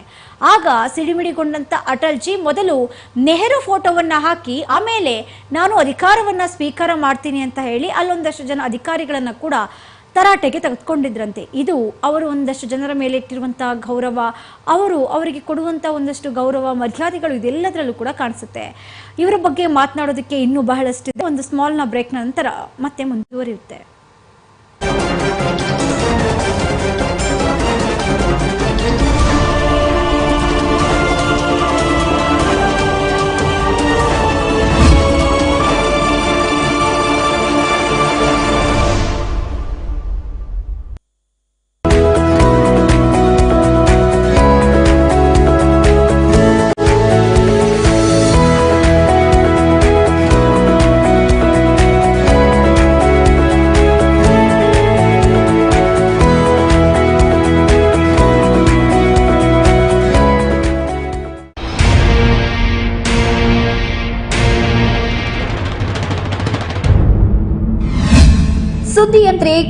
ಆಗ ಸಿಡಿಮಿಡಿಗೊಂಡಂತ ಅಟಲ್ಜಿ ಮೊದಲು ನೆಹರು ಫೋಟೋವನ್ನ ಹಾಕಿ ಆಮೇಲೆ ನಾನು ಅಧಿಕಾರವನ್ನ ಸ್ವೀಕಾರ ಮಾಡ್ತೀನಿ ಅಂತ ಹೇಳಿ ಅಲ್ಲೊಂದಷ್ಟು ಜನ ಅಧಿಕಾರಿಗಳನ್ನ ಕೂಡ ತರಾಟೆಗೆ ತೆಗೆದುಕೊಂಡಿದ್ರಂತೆ. ಇದು ಅವರು ಒಂದಷ್ಟು ಜನರ ಮೇಲೆ ಇಟ್ಟಿರುವಂತಹ ಗೌರವ, ಅವರು ಅವರಿಗೆ ಕೊಡುವಂಥ ಒಂದಷ್ಟು ಗೌರವ, ಮರ್ಯಾದೆಗಳು ಇದೆಲ್ಲದರಲ್ಲೂ ಕೂಡ ಕಾಣಿಸುತ್ತೆ. ಇವರ ಬಗ್ಗೆ ಮಾತನಾಡೋದಕ್ಕೆ ಇನ್ನೂ ಬಹಳಷ್ಟಿದೆ. ಒಂದು ಸ್ಮಾಲ್ನ ಬ್ರೇಕ್ ನಂತರ ಮತ್ತೆ ಮುಂದುವರಿಯುತ್ತೆ.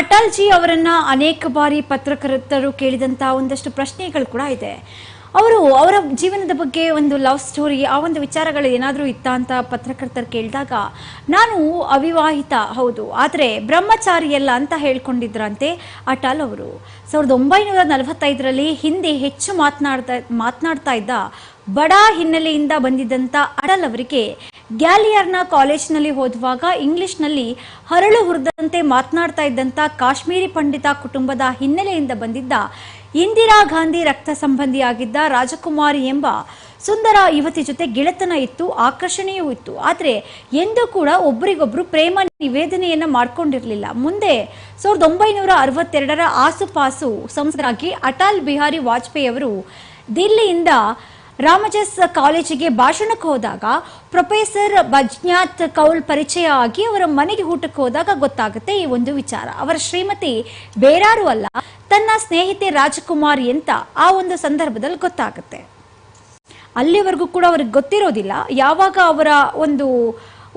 ಅಟಲ್ ಜಿ ಅವರನ್ನ ಅನೇಕ ಬಾರಿ ಪತ್ರಕರ್ತರು ಕೇಳಿದಂತ ಒಂದಷ್ಟು ಪ್ರಶ್ನೆಗಳು ಕೂಡ ಇದೆ. ಅವರು ಅವರ ಜೀವನದ ಬಗ್ಗೆ ಒಂದು ಲವ್ ಸ್ಟೋರಿ, ಆ ಒಂದು ವಿಚಾರಗಳು ಏನಾದರೂ ಇತ್ತ ಅಂತ ಪತ್ರಕರ್ತರು ಕೇಳಿದಾಗ, ನಾನು ಅವಿವಾಹಿತ, ಹೌದು. ಆದರೆ ಬ್ರಹ್ಮಚಾರಿಯಲ್ಲ ಅಂತ ಹೇಳ್ಕೊಂಡಿದ್ರಂತೆ ಅಟಲ್ ಅವರು. ಸಾವಿರದ ಒಂಬೈನೂರ ನಲವತ್ತೈದರಲ್ಲಿ ಹಿಂದಿ ಹೆಚ್ಚು ಮಾತನಾಡ್ತಾ ಮಾತನಾಡ್ತಾ ಇದ್ದ ಬಡ ಹಿನ್ನೆಲೆಯಿಂದ ಬಂದಿದ್ದಂಥ ಅಟಲ್ ಅವರಿಗೆ ಗ್ಯಾಲಿಯರ್ನ ಕಾಲೇಜಿನಲ್ಲಿ ಓದುವಾಗ ಇಂಗ್ಲಿಷ್ನಲ್ಲಿ ಹರಳು ಹುರಿದಂತೆ ಮಾತನಾಡ್ತಾ ಇದ್ದಂಥ ಕಾಶ್ಮೀರಿ ಪಂಡಿತ ಕುಟುಂಬದ ಹಿನ್ನೆಲೆಯಿಂದ ಬಂದಿದ್ದ ಇಂದಿರಾ ಗಾಂಧಿ ರಕ್ತ ಸಂಬಂಧಿಯಾಗಿದ್ದ ರಾಜಕುಮಾರಿ ಎಂಬ ಸುಂದರ ಯುವತಿ ಜೊತೆ ಗೆಳೆತನ ಇತ್ತು, ಆಕರ್ಷಣೆಯೂ ಇತ್ತು. ಆದರೆ ಎಂದೂ ಕೂಡ ಒಬ್ಬರಿಗೊಬ್ಬರು ಪ್ರೇಮ ನಿವೇದನೆಯನ್ನು ಮಾಡ್ಕೊಂಡಿರಲಿಲ್ಲ. ಮುಂದೆ ಸಾವಿರದ ಒಂಬೈನೂರ ಅರವತ್ತೆರಡರ ಆಸುಪಾಸು ಸಂಸದರಾಗಿ ಅಟಲ್ ಬಿಹಾರಿ ವಾಜಪೇಯಿ ಅವರು ದಿಲ್ಲಿಯಿಂದ ರಾಮಜಸ್ ಕಾಲೇಜಿಗೆ ಭಾಷಣಕ್ಕೆ ಹೋದಾಗ ಪ್ರೊಫೆಸರ್ ಬಜ್ಞಾತ್ ಕೌಲ್ ಪರಿಚಯ ಆಗಿ ಅವರ ಮನೆಗೆ ಊಟಕ್ಕೆ ಹೋದಾಗ ಗೊತ್ತಾಗುತ್ತೆ ಈ ಒಂದು ವಿಚಾರ. ಅವರ ಶ್ರೀಮತಿ ಬೇರಾರು ಅಲ್ಲ, ತನ್ನ ಸ್ನೇಹಿತೆ ರಾಜಕುಮಾರಿ ಅಂತ ಆ ಒಂದು ಸಂದರ್ಭದಲ್ಲಿ ಗೊತ್ತಾಗುತ್ತೆ. ಅಲ್ಲಿವರೆಗೂ ಕೂಡ ಅವ್ರಿಗೆ ಗೊತ್ತಿರೋದಿಲ್ಲ, ಯಾವಾಗ ಅವರ ಒಂದು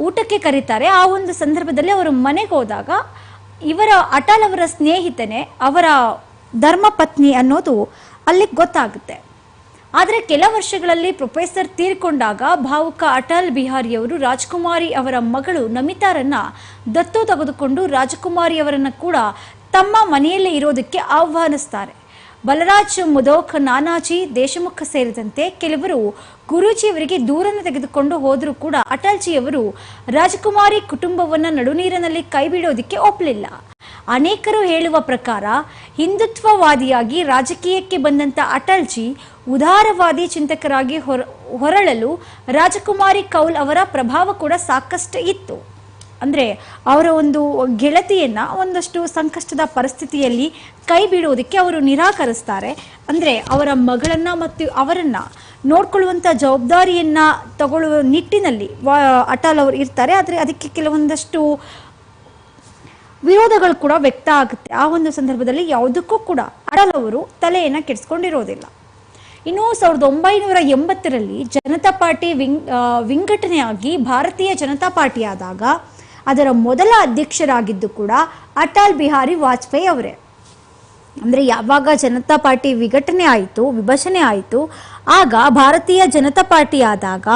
ಊಟಕ್ಕೆ ಕರೀತಾರೆ, ಆ ಒಂದು ಸಂದರ್ಭದಲ್ಲಿ ಅವರು ಮನೆಗೆ ಹೋದಾಗ ಇವರ ಅಟಲ್ ಅವರ ಸ್ನೇಹಿತನೇ ಅವರ ಧರ್ಮಪತ್ನಿ ಅನ್ನೋದು ಅಲ್ಲಿಗೆ ಗೊತ್ತಾಗುತ್ತೆ. ಆದರೆ ಕೆಲ ವರ್ಷಗಳಲ್ಲಿ ಪ್ರೊಫೆಸರ್ ತೀರ್ಕೊಂಡಾಗ ಭಾವುಕ ಅಟಲ್ ಬಿಹಾರಿಯವರು ರಾಜಕುಮಾರಿ ಅವರ ಮಗಳು ನಮಿತಾರನ್ನ ದತ್ತು ತೆಗೆದುಕೊಂಡು ರಾಜಕುಮಾರಿ ಅವರನ್ನ ಕೂಡ ತಮ್ಮ ಮನೆಯಲ್ಲೇ ಇರೋದಕ್ಕೆ ಆಹ್ವಾನಿಸ್ತಾರೆ. ಬಲರಾಜ್ ಮುದೋಕ್ ನಾನಾಜಿ ದೇಶಮುಖ ಸೇರಿದಂತೆ ಕೆಲವರು ಗುರೂಜಿಯವರಿಗೆ ದೂರನ್ನು ತೆಗೆದುಕೊಂಡು ಹೋದರೂ ಕೂಡ ಅಟಲ್ಜಿಯವರು ರಾಜಕುಮಾರಿ ಕುಟುಂಬವನ್ನು ನಡುನೀರಿನಲ್ಲಿ ಕೈಬಿಡೋದಕ್ಕೆ ಒಪ್ಪಲಿಲ್ಲ. ಅನೇಕರು ಹೇಳುವ ಪ್ರಕಾರ ಹಿಂದುತ್ವವಾದಿಯಾಗಿ ರಾಜಕೀಯಕ್ಕೆ ಬಂದಂತ ಅಟಲ್ಜಿ ಉದಾರವಾದಿ ಚಿಂತಕರಾಗಿ ಹೊರ, ಹೊರಳಲು ರಾಜಕುಮಾರಿ ಕೌಲ್ ಅವರ ಪ್ರಭಾವ ಕೂಡ ಸಾಕಷ್ಟು ಇತ್ತು. ಅಂದರೆ ಅವರ ಒಂದು ಗೆಳತಿಯನ್ನ ಒಂದಷ್ಟು ಸಂಕಷ್ಟದ ಪರಿಸ್ಥಿತಿಯಲ್ಲಿ ಕೈ ಬಿಡುವುದಕ್ಕೆ ಅವರು ನಿರಾಕರಿಸ್ತಾರೆ. ಅಂದರೆ ಅವರ ಮಗಳನ್ನ ಮತ್ತು ಅವರನ್ನು ನೋಡ್ಕೊಳ್ಳುವಂಥ ಜವಾಬ್ದಾರಿಯನ್ನ ತಗೊಳ್ಳುವ ನಿಟ್ಟಿನಲ್ಲಿ ವಾ, ಅಟಲ್ ಅವರು ಇರ್ತಾರೆ. ಆದರೆ ಅದಕ್ಕೆ ಕೆಲವೊಂದಷ್ಟು ವಿರೋಧಗಳು ಕೂಡ ವ್ಯಕ್ತ ಆಗುತ್ತೆ. ಆ ಒಂದು ಸಂದರ್ಭದಲ್ಲಿ ಯಾವುದಕ್ಕೂ ಕೂಡ ಅಟಲ್ ಅವರು ತಲೆಯನ್ನು ಕೆಡಿಸ್ಕೊಂಡಿರೋದಿಲ್ಲ. ಇನ್ನು ಸಾವಿರದ ಒಂಬೈನೂರ ಎಂಬತ್ತರಲ್ಲಿ ಜನತಾ ಪಾರ್ಟಿ ವಿಂಗ್ ವಿಂಗಡಣೆಯಾಗಿ ಭಾರತೀಯ ಜನತಾ ಪಾರ್ಟಿ ಆದಾಗ ಅದರ ಮೊದಲ ಅಧ್ಯಕ್ಷರಾಗಿದ್ದು ಕೂಡ ಅಟಲ್ ಬಿಹಾರಿ ವಾಜಪೇಯಿ ಅವರೇ. ಅಂದರೆ ಯಾವಾಗ ಜನತಾ ಪಾರ್ಟಿ ವಿಘಟನೆ ಆಯಿತು, ವಿಭಜನೆ ಆಯಿತು, ಆಗ ಭಾರತೀಯ ಜನತಾ ಪಾರ್ಟಿ ಆದಾಗ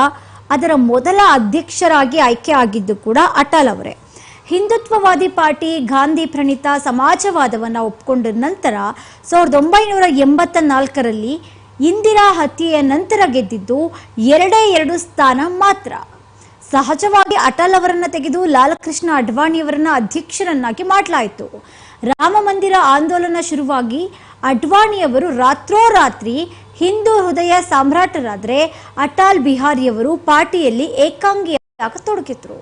ಅದರ ಮೊದಲ ಅಧ್ಯಕ್ಷರಾಗಿ ಆಯ್ಕೆ ಆಗಿದ್ದು ಕೂಡ ಅಟಲ್ ಅವರೇ. ಹಿಂದುತ್ವವಾದಿ ಪಾರ್ಟಿ ಗಾಂಧಿ ಪ್ರಣಿತ ಸಮಾಜವಾದವನ್ನು ಒಪ್ಪಿಕೊಂಡ ನಂತರ ಸಾವಿರದ ಒಂಬೈನೂರ ಎಂಬತ್ತ ನಾಲ್ಕರಲ್ಲಿ ಇಂದಿರಾ ಹತ್ಯೆಯ ನಂತರ ಗೆದ್ದಿದ್ದು ಎರಡೇ ಎರಡು ಸ್ಥಾನ ಮಾತ್ರ. ಸಹಜವಾಗಿ ಅಟಲ್ ಅವರನ್ನ ತೆಗೆದು ಲಾಲಕೃಷ್ಣ ಅಡ್ವಾಣಿಯವರನ್ನ ಅಧ್ಯಕ್ಷರನ್ನಾಗಿ ಮಾಡಲಾಯಿತು. ರಾಮ ಮಂದಿರ ಆಂದೋಲನ ಶುರುವಾಗಿ ಅಡ್ವಾಣಿಯವರು ರಾತ್ರೋರಾತ್ರಿ ಹಿಂದೂ ಹೃದಯ ಸಾಮ್ರಾಟರಾದರೆ ಅಟಲ್ ಬಿಹಾರಿಯವರು ಪಾರ್ಟಿಯಲ್ಲಿ ಏಕಾಂಗಿಯಾಗ ತೊಡಗಿದ್ರು.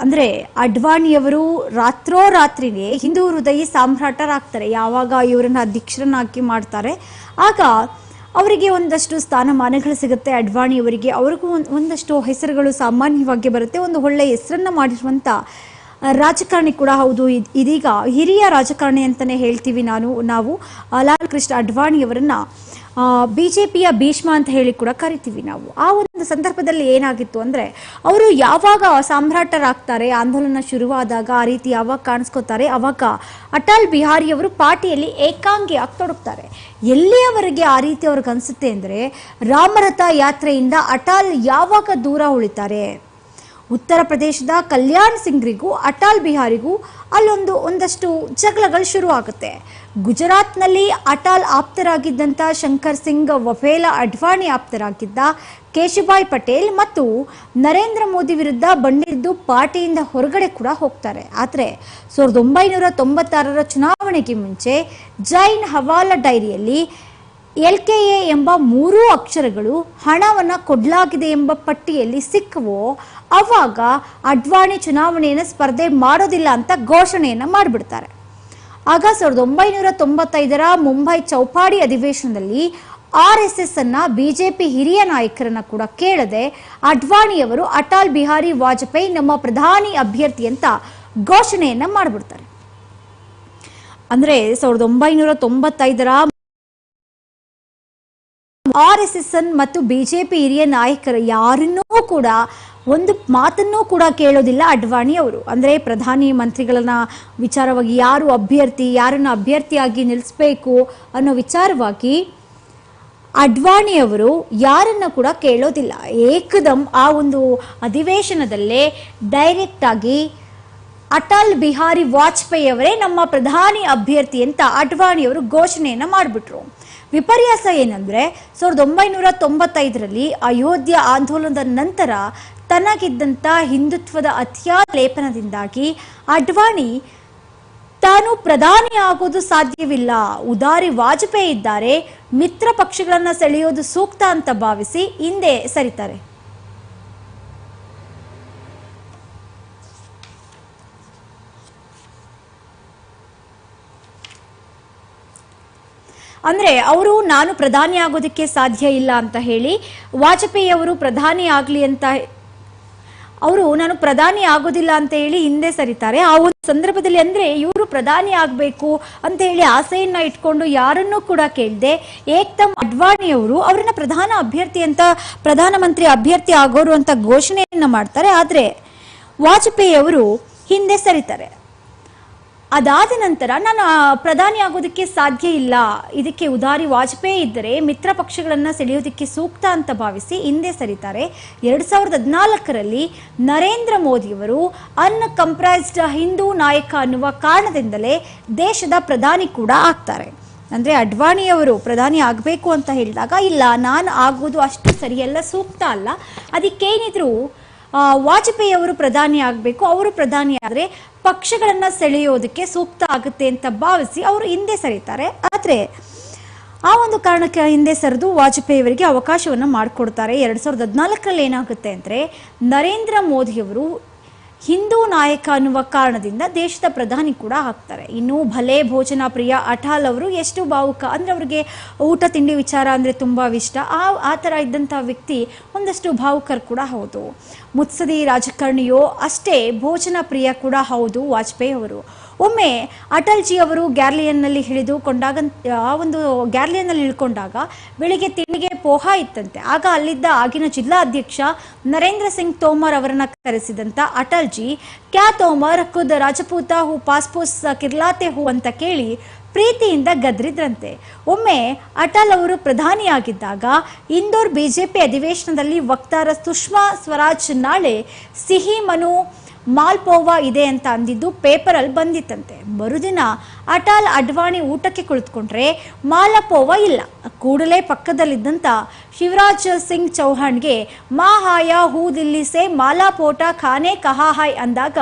ಅಂದ್ರೆ ಅಡ್ವಾಣಿಯವರು ರಾತ್ರೋರಾತ್ರಿನೇ ಹಿಂದೂ ಹೃದಯ ಸಾಮ್ರಾಟರಾಗ್ತಾರೆ. ಯಾವಾಗ ಇವರನ್ನ ಅಧ್ಯಕ್ಷರನ್ನಾಗಿ ಮಾಡ್ತಾರೆ. ಆಗ ಅವರಿಗೆ ಒಂದಷ್ಟು ಸ್ಥಾನಮಾನಗಳು ಸಿಗುತ್ತೆ. ಅಡ್ವಾಣಿಯವರಿಗೆ ಅವ್ರಿಗೂ ಒಂದ್- ಒಂದಷ್ಟು ಹೆಸರುಗಳು ಸಾಮಾನ್ಯವಾಗಿ ಬರುತ್ತೆ. ಒಂದು ಒಳ್ಳೆಯ ಹೆಸರನ್ನ ಮಾಡಿರುವಂಥ ರಾಜಕಾರಣಿ ಕೂಡ ಹೌದು. ಇದ್- ಇದೀಗ ಹಿರಿಯ ರಾಜಕಾರಣಿ ಅಂತಾನೆ ಹೇಳ್ತೀವಿ ನಾನು, ನಾವು. ಲಾಲ್ ಕೃಷ್ಣ ಅಡ್ವಾಣಿಯವರನ್ನ ಬಿಜೆಪಿಯ ಭೀಷ್ಮ ಅಂತ ಹೇಳಿ ಕೂಡ ಕರಿತೀವಿ ನಾವು. ಆ ಒಂದು ಸಂದರ್ಭದಲ್ಲಿ ಏನಾಗಿತ್ತು ಅಂದರೆ, ಅವರು ಯಾವಾಗ ಸಾಮ್ರಾಟರಾಗ್ತಾರೆ, ಆಂದೋಲನ ಶುರುವಾದಾಗ ಆ ರೀತಿ ಯಾವಾಗ ಕಾಣಿಸ್ಕೋತಾರೆ, ಅವಾಗ ಅಟಲ್ ಬಿಹಾರಿಯವರು ಪಾರ್ಟಿಯಲ್ಲಿ ಏಕಾಂಗಿಯಾಗಿ ತೊಡಗ್ತಾರೆ ಎಲ್ಲಿಯವರೆಗೆ ಆ ರೀತಿ ಅವ್ರಿಗೆ ಅನಿಸುತ್ತೆ ಅಂದರೆ, ರಾಮರಥ ಯಾತ್ರೆಯಿಂದ ಅಟಲ್ ಯಾವಾಗ ದೂರ ಉಳಿತಾರೆ? ಉತ್ತರ ಪ್ರದೇಶದ ಕಲ್ಯಾಣ್ ಸಿಂಗ್ರಿಗೂ, ಅಟಲ್ ಬಿಹಾರಿಗೂ ಅಲ್ಲೊಂದು ಒಂದಷ್ಟು ಜಗಳಗಳು ಶುರು ಆಗುತ್ತೆ ಗುಜರಾತ್ನಲ್ಲಿ ಅಟಲ್ ಆಪ್ತರಾಗಿದ್ದಂಥ ಶಂಕರ್ ಸಿಂಗ್, ವಫೇಲಾ ಅಡ್ವಾಣಿ ಆಪ್ತರಾಗಿದ್ದ ಕೇಶುಭಾಯ್ ಪಟೇಲ್ ಮತ್ತು ನರೇಂದ್ರ ಮೋದಿ ವಿರುದ್ಧ ಬಂಡಿದ್ದು ಪಾರ್ಟಿಯಿಂದ ಹೊರಗಡೆ ಕೂಡ ಹೋಗ್ತಾರೆ. ಆದರೆ ಸಾವಿರದ ಒಂಬೈನೂರ ತೊಂಬತ್ತಾರರ ಚುನಾವಣೆಗೆ ಮುಂಚೆ ಜೈನ್ ಹವಾಲಾ ಡೈರಿಯಲ್ಲಿ ಎಲ್ ಕೆ ಎ ಎಂಬ ಮೂರೂ ಅಕ್ಷರಗಳು ಹಣವನ್ನು ಕೊಡಲಾಗಿದೆ ಎಂಬ ಪಟ್ಟಿಯಲ್ಲಿ ಸಿಕ್ಕವೋ ಅವಾಗ ಅಡ್ವಾಣಿ ಚುನಾವಣೆಯನ್ನು ಸ್ಪರ್ಧೆ ಮಾಡೋದಿಲ್ಲ ಅಂತ ಘೋಷಣೆಯನ್ನ ಮಾಡಿಬಿಡ್ತಾರೆ. ಆಗ ಸಾವಿರದ ಒಂಬೈನೂರ ತೊಂಬತ್ತೈದರ ಮುಂಬೈ ಚೌಪಾಡಿ ಅಧಿವೇಶನದಲ್ಲಿ ಆರ್ ಎಸ್ ಎಸ್ ಅನ್ನ ಬಿಜೆಪಿ ಹಿರಿಯ ನಾಯಕರನ್ನ ಕೂಡ ಕೇಳದೆ ಅಡ್ವಾಣಿಯವರು ಅಟಲ್ ಬಿಹಾರಿ ವಾಜಪೇಯಿ ನಮ್ಮ ಪ್ರಧಾನಿ ಅಭ್ಯರ್ಥಿ ಅಂತ ಘೋಷಣೆಯನ್ನ ಮಾಡಿಬಿಡ್ತಾರೆ. ಅಂದ್ರೆ ಸಾವಿರದ ಒಂಬೈನೂರ ತೊಂಬತ್ತೈದರ ಆರ್ ಎಸ್ ಎಸ್ ಎನ್ ಮತ್ತು ಬಿಜೆಪಿ ಹಿರಿಯ ನಾಯಕರು ಯಾರನ್ನೂ ಕೂಡ ಒಂದು ಮಾತನ್ನೂ ಕೂಡ ಕೇಳೋದಿಲ್ಲ ಅಡ್ವಾಣಿ ಅವರು. ಅಂದರೆ ಪ್ರಧಾನಿ ಮಂತ್ರಿಗಳನ್ನ ವಿಚಾರವಾಗಿ ಯಾರು ಅಭ್ಯರ್ಥಿ, ಯಾರನ್ನು ಅಭ್ಯರ್ಥಿಯಾಗಿ ನಿಲ್ಲಿಸಬೇಕು ಅನ್ನೋ ವಿಚಾರವಾಗಿ ಅಡ್ವಾಣಿ ಅವರು ಯಾರನ್ನ ಕೂಡ ಕೇಳೋದಿಲ್ಲ. ಏಕದಂ ಆ ಒಂದು ಅಧಿವೇಶನದಲ್ಲೇ ಡೈರೆಕ್ಟ್ ಆಗಿ ಅಟಲ್ ಬಿಹಾರಿ ವಾಜಪೇಯಿ ಅವರೇ ನಮ್ಮ ಪ್ರಧಾನಿ ಅಭ್ಯರ್ಥಿ ಅಂತ ಅಡ್ವಾಣಿಯವರು ಘೋಷಣೆಯನ್ನು ಮಾಡಿಬಿಟ್ರು. ವಿಪರ್ಯಾಸ ಏನಂದ್ರೆ ಸಾವಿರದ ಒಂಬೈನೂರ ತೊಂಬತ್ತೈದರಲ್ಲಿ ಅಯೋಧ್ಯ ಆಂದೋಲನದ ನಂತರ ತನಗಿದ್ದಂಥ ಹಿಂದುತ್ವದ ಅತಿಯಾದ ಲೇಪನದಿಂದಾಗಿ ಅಡ್ವಾಣಿ ತಾನು ಪ್ರಧಾನಿ ಆಗೋದು ಸಾಧ್ಯವಿಲ್ಲ. ಉದಾರಿ ವಾಜಪೇಯಿ ಇದ್ದಾರೆ. ಮಿತ್ರ ಪಕ್ಷಗಳನ್ನು ಸೆಳೆಯೋದು ಸೂಕ್ತ ಅಂತ ಭಾವಿಸಿ ಹಿಂದೆ ಸರಿತಾರೆ. ಅಂದ್ರೆ ಅವರು ನಾನು ಪ್ರಧಾನಿ ಆಗೋದಕ್ಕೆ ಸಾಧ್ಯ ಇಲ್ಲ ಅಂತ ಹೇಳಿ ವಾಜಪೇಯಿ ಅವರು ಪ್ರಧಾನಿ ಆಗ್ಲಿ ಅಂತ ಅವರು ನಾನು ಪ್ರಧಾನಿ ಆಗೋದಿಲ್ಲ ಅಂತ ಹೇಳಿ ಹಿಂದೆ ಸರಿತಾರೆ. ಆ ಒಂದು ಸಂದರ್ಭದಲ್ಲಿ ಅಂದ್ರೆ ಇವರು ಪ್ರಧಾನಿ ಆಗ್ಬೇಕು ಅಂತ ಹೇಳಿ ಆಸೆಯನ್ನ ಇಟ್ಕೊಂಡು ಯಾರನ್ನೂ ಕೂಡ ಕೇಳದೆ ಏಕ್ತಮ್ ಅಡ್ವಾಣಿ ಅವರು ಅವರನ್ನ ಪ್ರಧಾನ ಅಭ್ಯರ್ಥಿ ಅಂತ ಪ್ರಧಾನಮಂತ್ರಿ ಅಭ್ಯರ್ಥಿ ಆಗೋರು ಅಂತ ಘೋಷಣೆಯನ್ನ ಮಾಡ್ತಾರೆ. ಆದ್ರೆ ವಾಜಪೇಯಿ ಅವರು ಹಿಂದೆ ಸರಿತಾರೆ. ಅದಾದ ನಂತರ ನಾನು ಪ್ರಧಾನಿ ಆಗೋದಕ್ಕೆ ಸಾಧ್ಯ ಇಲ್ಲ. ಇದಕ್ಕೆ ಉದಾರಿ ವಾಜಪೇಯಿ ಇದ್ದರೆ ಮಿತ್ರ ಪಕ್ಷಗಳನ್ನು ಸೆಳೆಯೋದಕ್ಕೆ ಸೂಕ್ತ ಅಂತ ಭಾವಿಸಿ ಹಿಂದೆ ಸರಿತಾರೆ. ಎರಡು ಸಾವಿರದ ಹದಿನಾಲ್ಕರಲ್ಲಿ ನರೇಂದ್ರ ಮೋದಿಯವರು ಅನ್ಕಂಪ್ರೈಸ್ಡ್ ಹಿಂದೂ ನಾಯಕ ಅನ್ನುವ ಕಾರಣದಿಂದಲೇ ದೇಶದ ಪ್ರಧಾನಿ ಕೂಡ ಆಗ್ತಾರೆ. ಅಂದರೆ ಅಡ್ವಾಣಿಯವರು ಪ್ರಧಾನಿ ಆಗಬೇಕು ಅಂತ ಹೇಳಿದಾಗ, ಇಲ್ಲ, ನಾನು ಆಗೋದು ಅಷ್ಟು ಸರಿಯಲ್ಲ, ಸೂಕ್ತ ಅಲ್ಲ. ಅದಕ್ಕೇನಿದ್ರು ವಾಜಪೇಯಿ ಅವರು ಪ್ರಧಾನಿ ಆಗಬೇಕು, ಅವರು ಪ್ರಧಾನಿ ಆದರೆ ಪಕ್ಷಗಳನ್ನ ಸೆಳೆಯೋದಕ್ಕೆ ಸೂಕ್ತ ಆಗುತ್ತೆ ಅಂತ ಭಾವಿಸಿ ಅವರು ಹಿಂದೆ ಸರಿತಾರೆ. ಆದರೆ ಆ ಒಂದು ಕಾರಣಕ್ಕೆ ಹಿಂದೆ ಸರಿದು ವಾಜಪೇಯಿ ಅವರಿಗೆ ಅವಕಾಶವನ್ನು ಮಾಡಿಕೊಡ್ತಾರೆ. ಎರಡು ಸಾವಿರದ ಹದಿನಾಲ್ಕರಲ್ಲಿ ಏನಾಗುತ್ತೆ ಅಂದರೆ ನರೇಂದ್ರ ಮೋದಿಯವರು ಹಿಂದೂ ನಾಯಕ ಅನ್ನುವ ಕಾರಣದಿಂದ ದೇಶದ ಪ್ರಧಾನಿ ಕೂಡ ಹಾಕ್ತಾರೆ ಇನ್ನು ಭಲೆ ಭೋಜನ ಪ್ರಿಯ ಅಟಾಲ್ ಅವರು ಎಷ್ಟು ಭಾವುಕ ಅಂದ್ರೆ ಅವರಿಗೆ ಊಟ, ತಿಂಡಿ ವಿಚಾರ ಅಂದ್ರೆ ತುಂಬಾ ಇಷ್ಟ. ಆ ಆ ಥರ ಇದ್ದಂಥ ವ್ಯಕ್ತಿ ಒಂದಷ್ಟು ಭಾವುಕರು ಕೂಡ ಹೌದು. ಮುತ್ಸದಿ ರಾಜಕಾರಣಿಯೋ ಅಷ್ಟೇ ಭೋಜನ ಪ್ರಿಯ ಕೂಡ ಹೌದು ವಾಜಪೇಯಿ ಅವರು. ಒಮ್ಮೆ ಅಟಲ್ಜಿ ಅವರು ಗ್ಯಾರ್ಲಿಯನ್ನಲ್ಲಿ ಹಿಡಿದು ಕೊಂಡಾಗ, ಆ ಒಂದು ಗ್ಯಾರ್ಲಿಯನ್ನಲ್ಲಿ ಇಳ್ಕೊಂಡಾಗ ಬೆಳಿಗ್ಗೆ ತಿಂಡಿಗೆ ಪೋಹ ಇತ್ತಂತೆ. ಆಗ ಅಲ್ಲಿದ್ದ ಆಗಿನ ಜಿಲ್ಲಾ ಅಧ್ಯಕ್ಷ ನರೇಂದ್ರ ಸಿಂಗ್ ತೋಮರ್ ಅವರನ್ನ ಕರೆಸಿದಂತ ಅಟಲ್ಜಿ, ಕ್ಯಾ ತೋಮರ್, ಖುದ್ ರಾಜಪೂತ ಹೂ ಪಾಸ್ಪೋಸ್ ಕಿರ್ಲಾತೆ ಹೂ ಅಂತ ಕೇಳಿ ಪ್ರೀತಿಯಿಂದ ಗದ್ರಿದ್ರಂತೆ. ಒಮ್ಮೆ ಅಟಲ್ ಅವರು ಪ್ರಧಾನಿಯಾಗಿದ್ದಾಗ ಇಂದೋರ್ ಬಿಜೆಪಿ ಅಧಿವೇಶನದಲ್ಲಿ ವಕ್ತಾರ ಸುಷ್ಮಾ ಸ್ವರಾಜ್ ನಾಳೆ ಸಿಹಿ ಮನು ಮಾಲ್ಪೋವಾ ಇದೆ ಅಂತ ಅಂದಿದ್ದು ಪೇಪರಲ್ಲಿ ಬಂದಿತ್ತಂತೆ. ಮರುದಿನ ಅಟಲ್ ಅಡ್ವಾಣಿ ಊಟಕ್ಕೆ ಕುಳಿತುಕೊಂಡ್ರೆ ಮಾಲಪೋವಾ ಇಲ್ಲ. ಕೂಡಲೇ ಪಕ್ಕದಲ್ಲಿದ್ದಂಥ ಶಿವರಾಜ್ ಸಿಂಗ್ ಚೌಹಾಣ್ಗೆ ಮಾ ಹಾಯ ಹೂ ದಿಲ್ಲಿ ಮಾಲಾಪೋಟ ಮಾಲಾ ಪೋಟ ಖಾನೆ ಕಹಾ ಹಾಯ್ ಅಂದಾಗ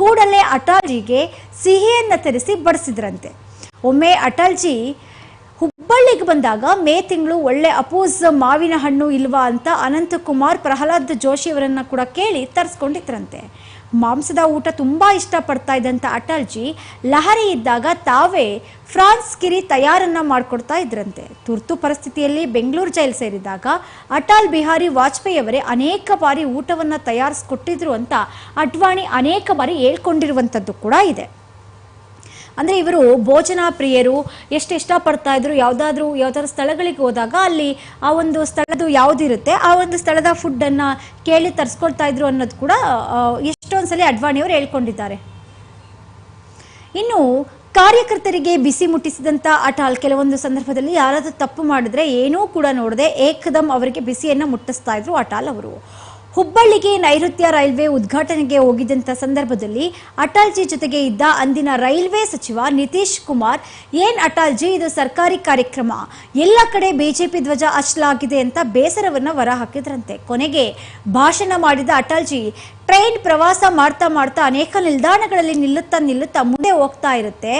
ಕೂಡಲೇ ಅಟಾಲ್ಜಿಗೆ ಸಿಹಿಯನ್ನು ತರಿಸಿ ಬಡಿಸಿದ್ರಂತೆ. ಒಮ್ಮೆ ಅಟಲ್ಜಿ ಹುಬ್ಬಳ್ಳಿಗೆ ಬಂದಾಗ ಮೇ ತಿಂಗಳು ಒಳ್ಳೆ ಅಪೋಸ್ ಮಾವಿನ ಹಣ್ಣು ಇಲ್ವಾ ಅಂತ ಅನಂತಕುಮಾರ್ ಪ್ರಹ್ಲಾದ್ ಜೋಶಿಯವರನ್ನು ಕೂಡ ಕೇಳಿ ತರಿಸ್ಕೊಂಡಿದ್ರಂತೆ. ಮಾಂಸದ ಊಟ ತುಂಬ ಇಷ್ಟಪಡ್ತಾ ಇದ್ದಂಥ ಅಟಲ್ಜಿ ಲಹರಿ ಇದ್ದಾಗ ತಾವೇ ಫ್ರಾನ್ಸ್ ಕಿರಿ ತಯಾರನ್ನ ಮಾಡಿಕೊಡ್ತಾ ಇದ್ರಂತೆ. ತುರ್ತು ಪರಿಸ್ಥಿತಿಯಲ್ಲಿ ಬೆಂಗಳೂರು ಜೈಲು ಸೇರಿದಾಗ ಅಟಲ್ ಬಿಹಾರಿ ವಾಜಪೇಯಿ ಅವರೇ ಅನೇಕ ಬಾರಿ ಊಟವನ್ನು ತಯಾರಿಸ್ಕೊಟ್ಟಿದ್ರು ಅಂತ ಅಡ್ವಾಣಿ ಅನೇಕ ಬಾರಿ ಹೇಳ್ಕೊಂಡಿರುವಂಥದ್ದು ಕೂಡ ಇದೆ. ಅಂದರೆ ಇವರು ಭೋಜನ ಪ್ರಿಯರು ಎಷ್ಟು ಇಷ್ಟಪಡ್ತಾ ಇದ್ರು ಯಾವುದಾದ್ರೂ ಯಾವ್ದಾದ್ರು ಸ್ಥಳಗಳಿಗೆ ಹೋದಾಗ ಅಲ್ಲಿ ಆ ಒಂದು ಸ್ಥಳದ್ದು ಯಾವುದಿರುತ್ತೆ ಆ ಒಂದು ಸ್ಥಳದ ಫುಡ್ಡನ್ನು ಕೇಳಿ ತರಿಸ್ಕೊಳ್ತಾ ಇದ್ರು ಅನ್ನೋದು ಕೂಡ ಆ, ಅಡ್ವಾಣಿ ಅವರು ಹೇಳ್ಕೊಂಡಿದ್ದಾರೆ. ಇನ್ನು ಕಾರ್ಯಕರ್ತರಿಗೆ ಬಿಸಿ ಮುಟ್ಟಿಸಿದಂತ ಅಟಾಲ್ ಕೆಲವೊಂದು ಸಂದರ್ಭದಲ್ಲಿ ಯಾರಾದರೂ ತಪ್ಪು ಮಾಡಿದ್ರೆ ಏನೂ ಕೂಡ ನೋಡದೆ ಏಕದಮ್ ಅವರಿಗೆ ಬಿಸಿಯನ್ನ ಮುಟ್ಟಿಸ್ತಾ ಇದ್ರು ಅಟಾಲ್ ಅವರು. ಹುಬ್ಬಳ್ಳಿಗೆ ನೈಋತ್ಯ ರೈಲ್ವೆ ಉದ್ಘಾಟನೆಗೆ ಹೋಗಿದ್ದಂಥ ಸಂದರ್ಭದಲ್ಲಿ ಅಟಲ್ಜಿ ಜೊತೆಗೆ ಇದ್ದ ಅಂದಿನ ರೈಲ್ವೆ ಸಚಿವ ನಿತೀಶ್ ಕುಮಾರ್, ಏನ್ ಅಟಲ್ಜಿ, ಇದು ಸರ್ಕಾರಿ ಕಾರ್ಯಕ್ರಮ. ಎಲ್ಲ ಕಡೆ ಬಿಜೆಪಿ ಧ್ವಜ ಅಚ್ಚಲಾಗಿದೆ ಅಂತ ಬೇಸರವನ್ನ ಹೊರಹಾಕಿದ್ರಂತೆ. ಕೊನೆಗೆ ಭಾಷಣ ಮಾಡಿದ ಅಟಲ್ಜಿ, ಟ್ರೈನ್ ಪ್ರವಾಸ ಮಾಡ್ತಾ ಮಾಡ್ತಾ ಅನೇಕ ನಿಲ್ದಾಣಗಳಲ್ಲಿ ನಿಲ್ಲುತ್ತಾ ನಿಲ್ಲುತ್ತಾ ಮುಂದೆ ಹೋಗ್ತಾ ಇರುತ್ತೆ.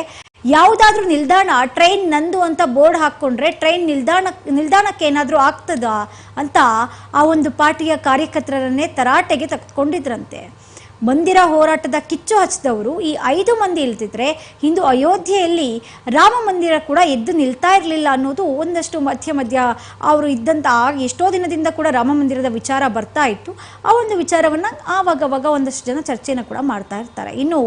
ಯಾವುದಾದ್ರೂ ನಿಲ್ದಾಣ ಟ್ರೈನ್ ನಂದು ಅಂತ ಬೋರ್ಡ್ ಹಾಕ್ಕೊಂಡ್ರೆ ಟ್ರೈನ್ ನಿಲ್ದಾಣ, ನಿಲ್ದಾಣಕ್ಕೆ ಏನಾದರೂ ಆಗ್ತದಾ ಅಂತ ಆ ಒಂದು ಪಾರ್ಟಿಯ ಕಾರ್ಯಕರ್ತರನ್ನೇ ತರಾಟೆಗೆ ತೆಗೆದುಕೊಂಡಿದ್ರಂತೆ. ಮಂದಿರ ಹೋರಾಟದ ಕಿಚ್ಚು ಹಚ್ಚಿದವರು. ಈ ಐದು ಮಂದಿ ಇಲ್ತಿದ್ರೆ ಇಂದು ಅಯೋಧ್ಯೆಯಲ್ಲಿ ರಾಮ ಮಂದಿರ ಕೂಡ ಎದ್ದು ನಿಲ್ತಾ ಇರಲಿಲ್ಲ ಅನ್ನೋದು ಒಂದಷ್ಟು ಮಧ್ಯ ಮಧ್ಯ ಅವರು ಇದ್ದಂಥ ಎಷ್ಟೋ ದಿನದಿಂದ ಕೂಡ ರಾಮ ಮಂದಿರದ ವಿಚಾರ ಬರ್ತಾ ಇತ್ತು. ಆ ಒಂದು ವಿಚಾರವನ್ನು ಆವಾಗವಾಗ ಒಂದಷ್ಟು ಜನ ಚರ್ಚೆನ ಕೂಡ ಮಾಡ್ತಾ ಇರ್ತಾರೆ. ಇನ್ನು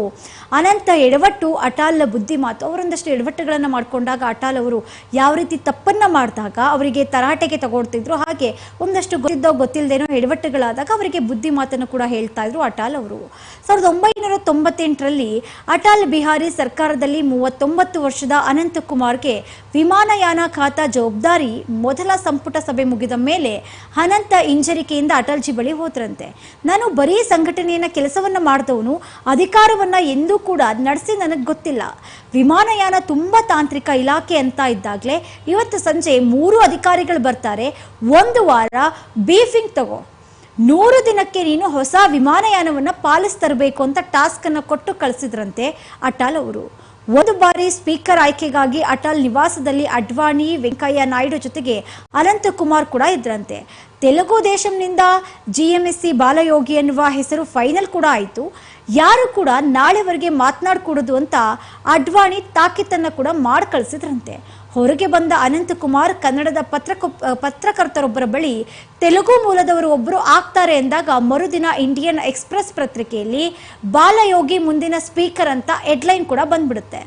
ಅನಂತ ಎಡವಟ್ಟು ಅಟಾಲ್ ಬುದ್ಧಿ ಮಾತು, ಅವರೊಂದಷ್ಟು ಎಡವಟ್ಟುಗಳನ್ನು ಮಾಡಿಕೊಂಡಾಗ ಅಟಾಲ್ ಅವರು ಯಾವ ರೀತಿ ತಪ್ಪನ್ನು ಮಾಡಿದಾಗ ಅವರಿಗೆ ತರಾಟೆಗೆ ತಗೊಳ್ತಿದ್ರು. ಹಾಗೆ ಒಂದಷ್ಟು ಗೊತ್ತಿದ್ದೋ ಗೊತ್ತಿಲ್ಲದೇನೋ ಎಡವಟ್ಟುಗಳಾದಾಗ ಅವರಿಗೆ ಬುದ್ಧಿ ಮಾತನ್ನು ಕೂಡ ಹೇಳ್ತಾ ಇದ್ರು ಅಟಾಲ್ ಅವರು. ಸಾವಿರದ ಒಂಬೈನೂರ ತೊಂಬತ್ತೆಂಟರಲ್ಲಿ ಅಟಲ್ ಬಿಹಾರಿ ಸರ್ಕಾರದಲ್ಲಿ ಮೂವತ್ತೊಂಬತ್ತು ವರ್ಷದ ಅನಂತಕುಮಾರ್ಗೆ ವಿಮಾನಯಾನ ಖಾತಾ ಜವಾಬ್ದಾರಿ ಮೊದಲ ಸಂಪುಟ ಸಭೆ ಮುಗಿದ ಮೇಲೆ ಅನಂತ ಹಿಂಜರಿಕೆಯಿಂದ ಅಟಲ್ಜಿ ಬಳಿ ಹೋದ್ರಂತೆ. ನಾನು ಬರೀ ಸಂಘಟನೆಯನ್ನ ಕೆಲಸವನ್ನು ಮಾಡಿದವನು, ಅಧಿಕಾರವನ್ನ ಎಂದೂ ಕೂಡ ನಡೆಸಿ ನನಗೆ ಗೊತ್ತಿಲ್ಲ. ವಿಮಾನಯಾನ ತುಂಬಾ ತಾಂತ್ರಿಕ ಇಲಾಖೆ ಅಂತ ಇದ್ದಾಗಲೇ ಇವತ್ತು ಸಂಜೆ ಮೂರು ಅಧಿಕಾರಿಗಳು ಬರ್ತಾರೆ. ಒಂದು ವಾರ ಬೀಫಿಂಗ್ ತಗೋ. ನೂರು ದಿನಕ್ಕೆ ನೀನು ಹೊಸ ವಿಮಾನಯಾನವನ್ನು ಪಾಲಿಸ್ತರಬೇಕು ಅಂತ ಟಾಸ್ಕ್ ಅನ್ನು ಕೊಟ್ಟು ಕಳಿಸಿದ್ರಂತೆ ಅಟಲ್ ಅವರು. ಒಂದು ಬಾರಿ ಸ್ಪೀಕರ್ ಆಯ್ಕೆಗಾಗಿ ಅಟಲ್ ನಿವಾಸದಲ್ಲಿ ಅಡ್ವಾಣಿ ವೆಂಕಯ್ಯ ನಾಯ್ಡು ಜೊತೆಗೆ ಅನಂತಕುಮಾರ್ ಕೂಡ ಇದ್ರಂತೆ. Telugu ದೇಶಂನಿಂದ G M S C Balayogi ಎನ್ನುವ ಹೆಸರು ಫೈನಲ್ ಕೂಡ ಆಯಿತು. ಯಾರು ಕೂಡ ನಾಳೆವರೆಗೆ ಮಾತನಾಡಕೂಡದು ಅಂತ ಅಡ್ವಾಣಿ ತಾಕೀತನ್ನು ಕೂಡ ಮಾಡಿ ಕಳಿಸಿದ್ರಂತೆ ಹೊರಗೆ ಬಂದ ಅನಂತಕುಮಾರ್ ಕನ್ನಡದ ಪತ್ರಕ ಪತ್ರಕರ್ತರೊಬ್ಬರ ಬಳಿ ತೆಲುಗು ಮೂಲದವರು ಒಬ್ಬರು ಆಗ್ತಾರೆ ಎಂದಾಗ ಮರುದಿನ ಇಂಡಿಯನ್ ಎಕ್ಸ್ಪ್ರೆಸ್ ಪತ್ರಿಕೆಯಲ್ಲಿ ಬಾಲಯೋಗಿ ಮುಂದಿನ ಸ್ಪೀಕರ್ ಅಂತ ಹೆಡ್ಲೈನ್ ಕೂಡ ಬಂದ್ಬಿಡುತ್ತೆ.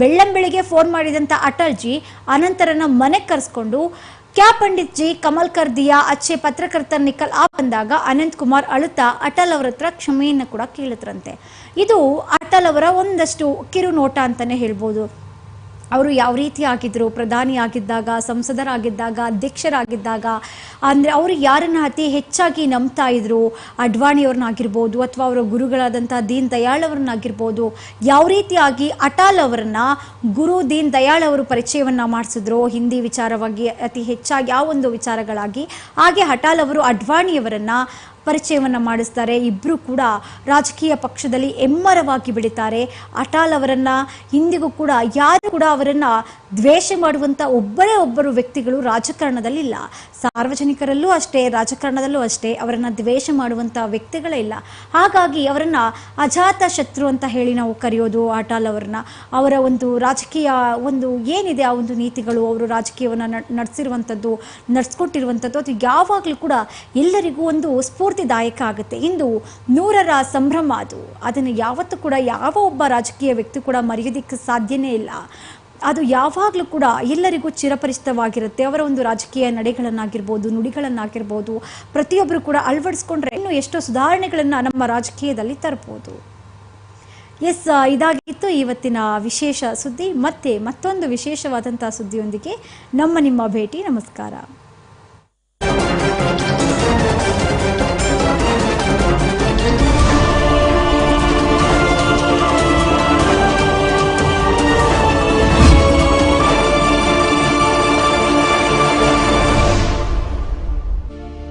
ಬೆಳ್ಳಂಬೆಳಿಗ್ಗೆ ಫೋನ್ ಮಾಡಿದಂಥ ಅಟಲ್ಜಿ ಅನಂತರನ್ನ ಮನೆಗೆ ಕರೆಸ್ಕೊಂಡು, ಕ್ಯಾ ಪಂಡಿತ್ ಜಿ, ಕಮಲ್ ಕರ್ದಿಯಾ ಅಚ್ಚೆ ಪತ್ರಕರ್ತ ನಿಖಲ್ ಆ ಬಂದಾಗ ಅನಂತ್ ಕುಮಾರ್ ಅಳುತ್ತಾ ಅಟಲ್ ಅವರ ಹತ್ರ ಕ್ಷಮೆಯನ್ನು ಕೂಡ ಕೇಳಿದ್ರಂತೆ ಇದು ಅಟಲ್ ಅವರ ಒಂದಷ್ಟು ಕಿರು ನೋಟ ಅಂತಾನೆ ಹೇಳ್ಬೋದು. ಅವರು ಯಾವ ರೀತಿ ಆಗಿದ್ರು ಪ್ರಧಾನಿ ಆಗಿದ್ದಾಗ, ಸಂಸದರಾಗಿದ್ದಾಗ, ಅಧ್ಯಕ್ಷರಾಗಿದ್ದಾಗ, ಅಂದರೆ ಅವರು ಯಾರನ್ನ ಅತಿ ಹೆಚ್ಚಾಗಿ ನಂಬ್ತಾ ಇದ್ರು, ಅಡ್ವಾಣಿಯವ್ರನ್ನಾಗಿರ್ಬೋದು ಅಥವಾ ಅವರ ಗುರುಗಳಾದಂಥ ದೀನ್ ದಯಾಳ್ ಅವ್ರನ್ನಾಗಿರ್ಬೋದು, ಯಾವ ರೀತಿಯಾಗಿ ಅಟಾಲ್ ಅವರನ್ನ ಗುರು ದೀನ್ ದಯಾಳ್ ಅವರು ಪರಿಚಯವನ್ನ ಮಾಡಿಸಿದ್ರು, ಹಿಂದಿ ವಿಚಾರವಾಗಿ ಅತಿ ಹೆಚ್ಚಾಗಿ ಆ ಒಂದು ವಿಚಾರಗಳಾಗಿ, ಹಾಗೆ ಅಟಾಲ್ ಅವರು ಅಡ್ವಾಣಿಯವರನ್ನ ಪರಿಚಯವನ್ನ ಮಾಡಿಸ್ತಾರೆ. ಇಬ್ಬರು ಕೂಡ ರಾಜಕೀಯ ಪಕ್ಷದಲ್ಲಿ ಎಮ್ಮರವಾಗಿ ಬೆಳೀತಾರೆ. ಅಟಾಲ್ ಅವರನ್ನು, ಇಂದಿಗೂ ಕೂಡ ಯಾರು ಕೂಡ ಅವರನ್ನು ದ್ವೇಷ ಮಾಡುವಂಥ ಒಬ್ಬರೇ ಒಬ್ಬರು ವ್ಯಕ್ತಿಗಳು ರಾಜಕಾರಣದಲ್ಲಿ ಇಲ್ಲ ಸಾರ್ವಜನಿಕರಲ್ಲೂ ಅಷ್ಟೇ, ರಾಜಕಾರಣದಲ್ಲೂ ಅಷ್ಟೇ ಅವರನ್ನು ದ್ವೇಷ ಮಾಡುವಂತ ವ್ಯಕ್ತಿಗಳೇ ಇಲ್ಲ. ಹಾಗಾಗಿ ಅವರನ್ನ ಅಜಾತ ಶತ್ರು ಅಂತ ಹೇಳಿ ನಾವು ಕರೆಯೋದು ಆಟಾಲ್ ಅವರನ್ನ. ಅವರ ಒಂದು ರಾಜಕೀಯ ಒಂದು ಏನಿದೆ ಆ ಒಂದು ನೀತಿಗಳು, ಅವರು ರಾಜಕೀಯವನ್ನು ನಡೆಸಿರುವಂಥದ್ದು ನಡೆಸ್ಕೊಟ್ಟಿರುವಂಥದ್ದು ಅದು ಯಾವಾಗಲೂ ಕೂಡ ಎಲ್ಲರಿಗೂ ಒಂದು ಸ್ಫೂರ್ತಿದಾಯಕ ಆಗುತ್ತೆ. ಇಂದು ನೂರರ ಸಂಭ್ರಮ ಅದು. ಅದನ್ನು ಯಾವತ್ತೂ ಕೂಡ ಯಾವ ಒಬ್ಬ ರಾಜಕೀಯ ವ್ಯಕ್ತಿ ಕೂಡ ಮರೆಯೋದಿಕ್ಕೆ ಸಾಧ್ಯನೇ ಇಲ್ಲ. ಅದು ಯಾವಾಗಲೂ ಕೂಡ ಎಲ್ಲರಿಗೂ ಚಿರಪರಿಚಿತವಾಗಿರುತ್ತೆ. ಅವರ ಒಂದು ರಾಜಕೀಯ ನಡೆಗಳನ್ನಾಗಿರ್ಬೋದು, ನುಡಿಗಳನ್ನಾಗಿರ್ಬೋದು ಪ್ರತಿಯೊಬ್ಬರು ಕೂಡ ಅಳವಡಿಸ್ಕೊಂಡ್ರೆ ಇನ್ನೂ ಎಷ್ಟೋ ಸುಧಾರಣೆಗಳನ್ನು ನಮ್ಮ ರಾಜಕೀಯದಲ್ಲಿ ತರ್ಬೋದು. ಎಸ್ ಇದಾಗಿತ್ತು ಇವತ್ತಿನ ವಿಶೇಷ ಸುದ್ದಿ. ಮತ್ತೆ ಮತ್ತೊಂದು ವಿಶೇಷವಾದಂಥ ಸುದ್ದಿಯೊಂದಿಗೆ ನಮ್ಮ ನಿಮ್ಮ ಭೇಟಿ. ನಮಸ್ಕಾರ.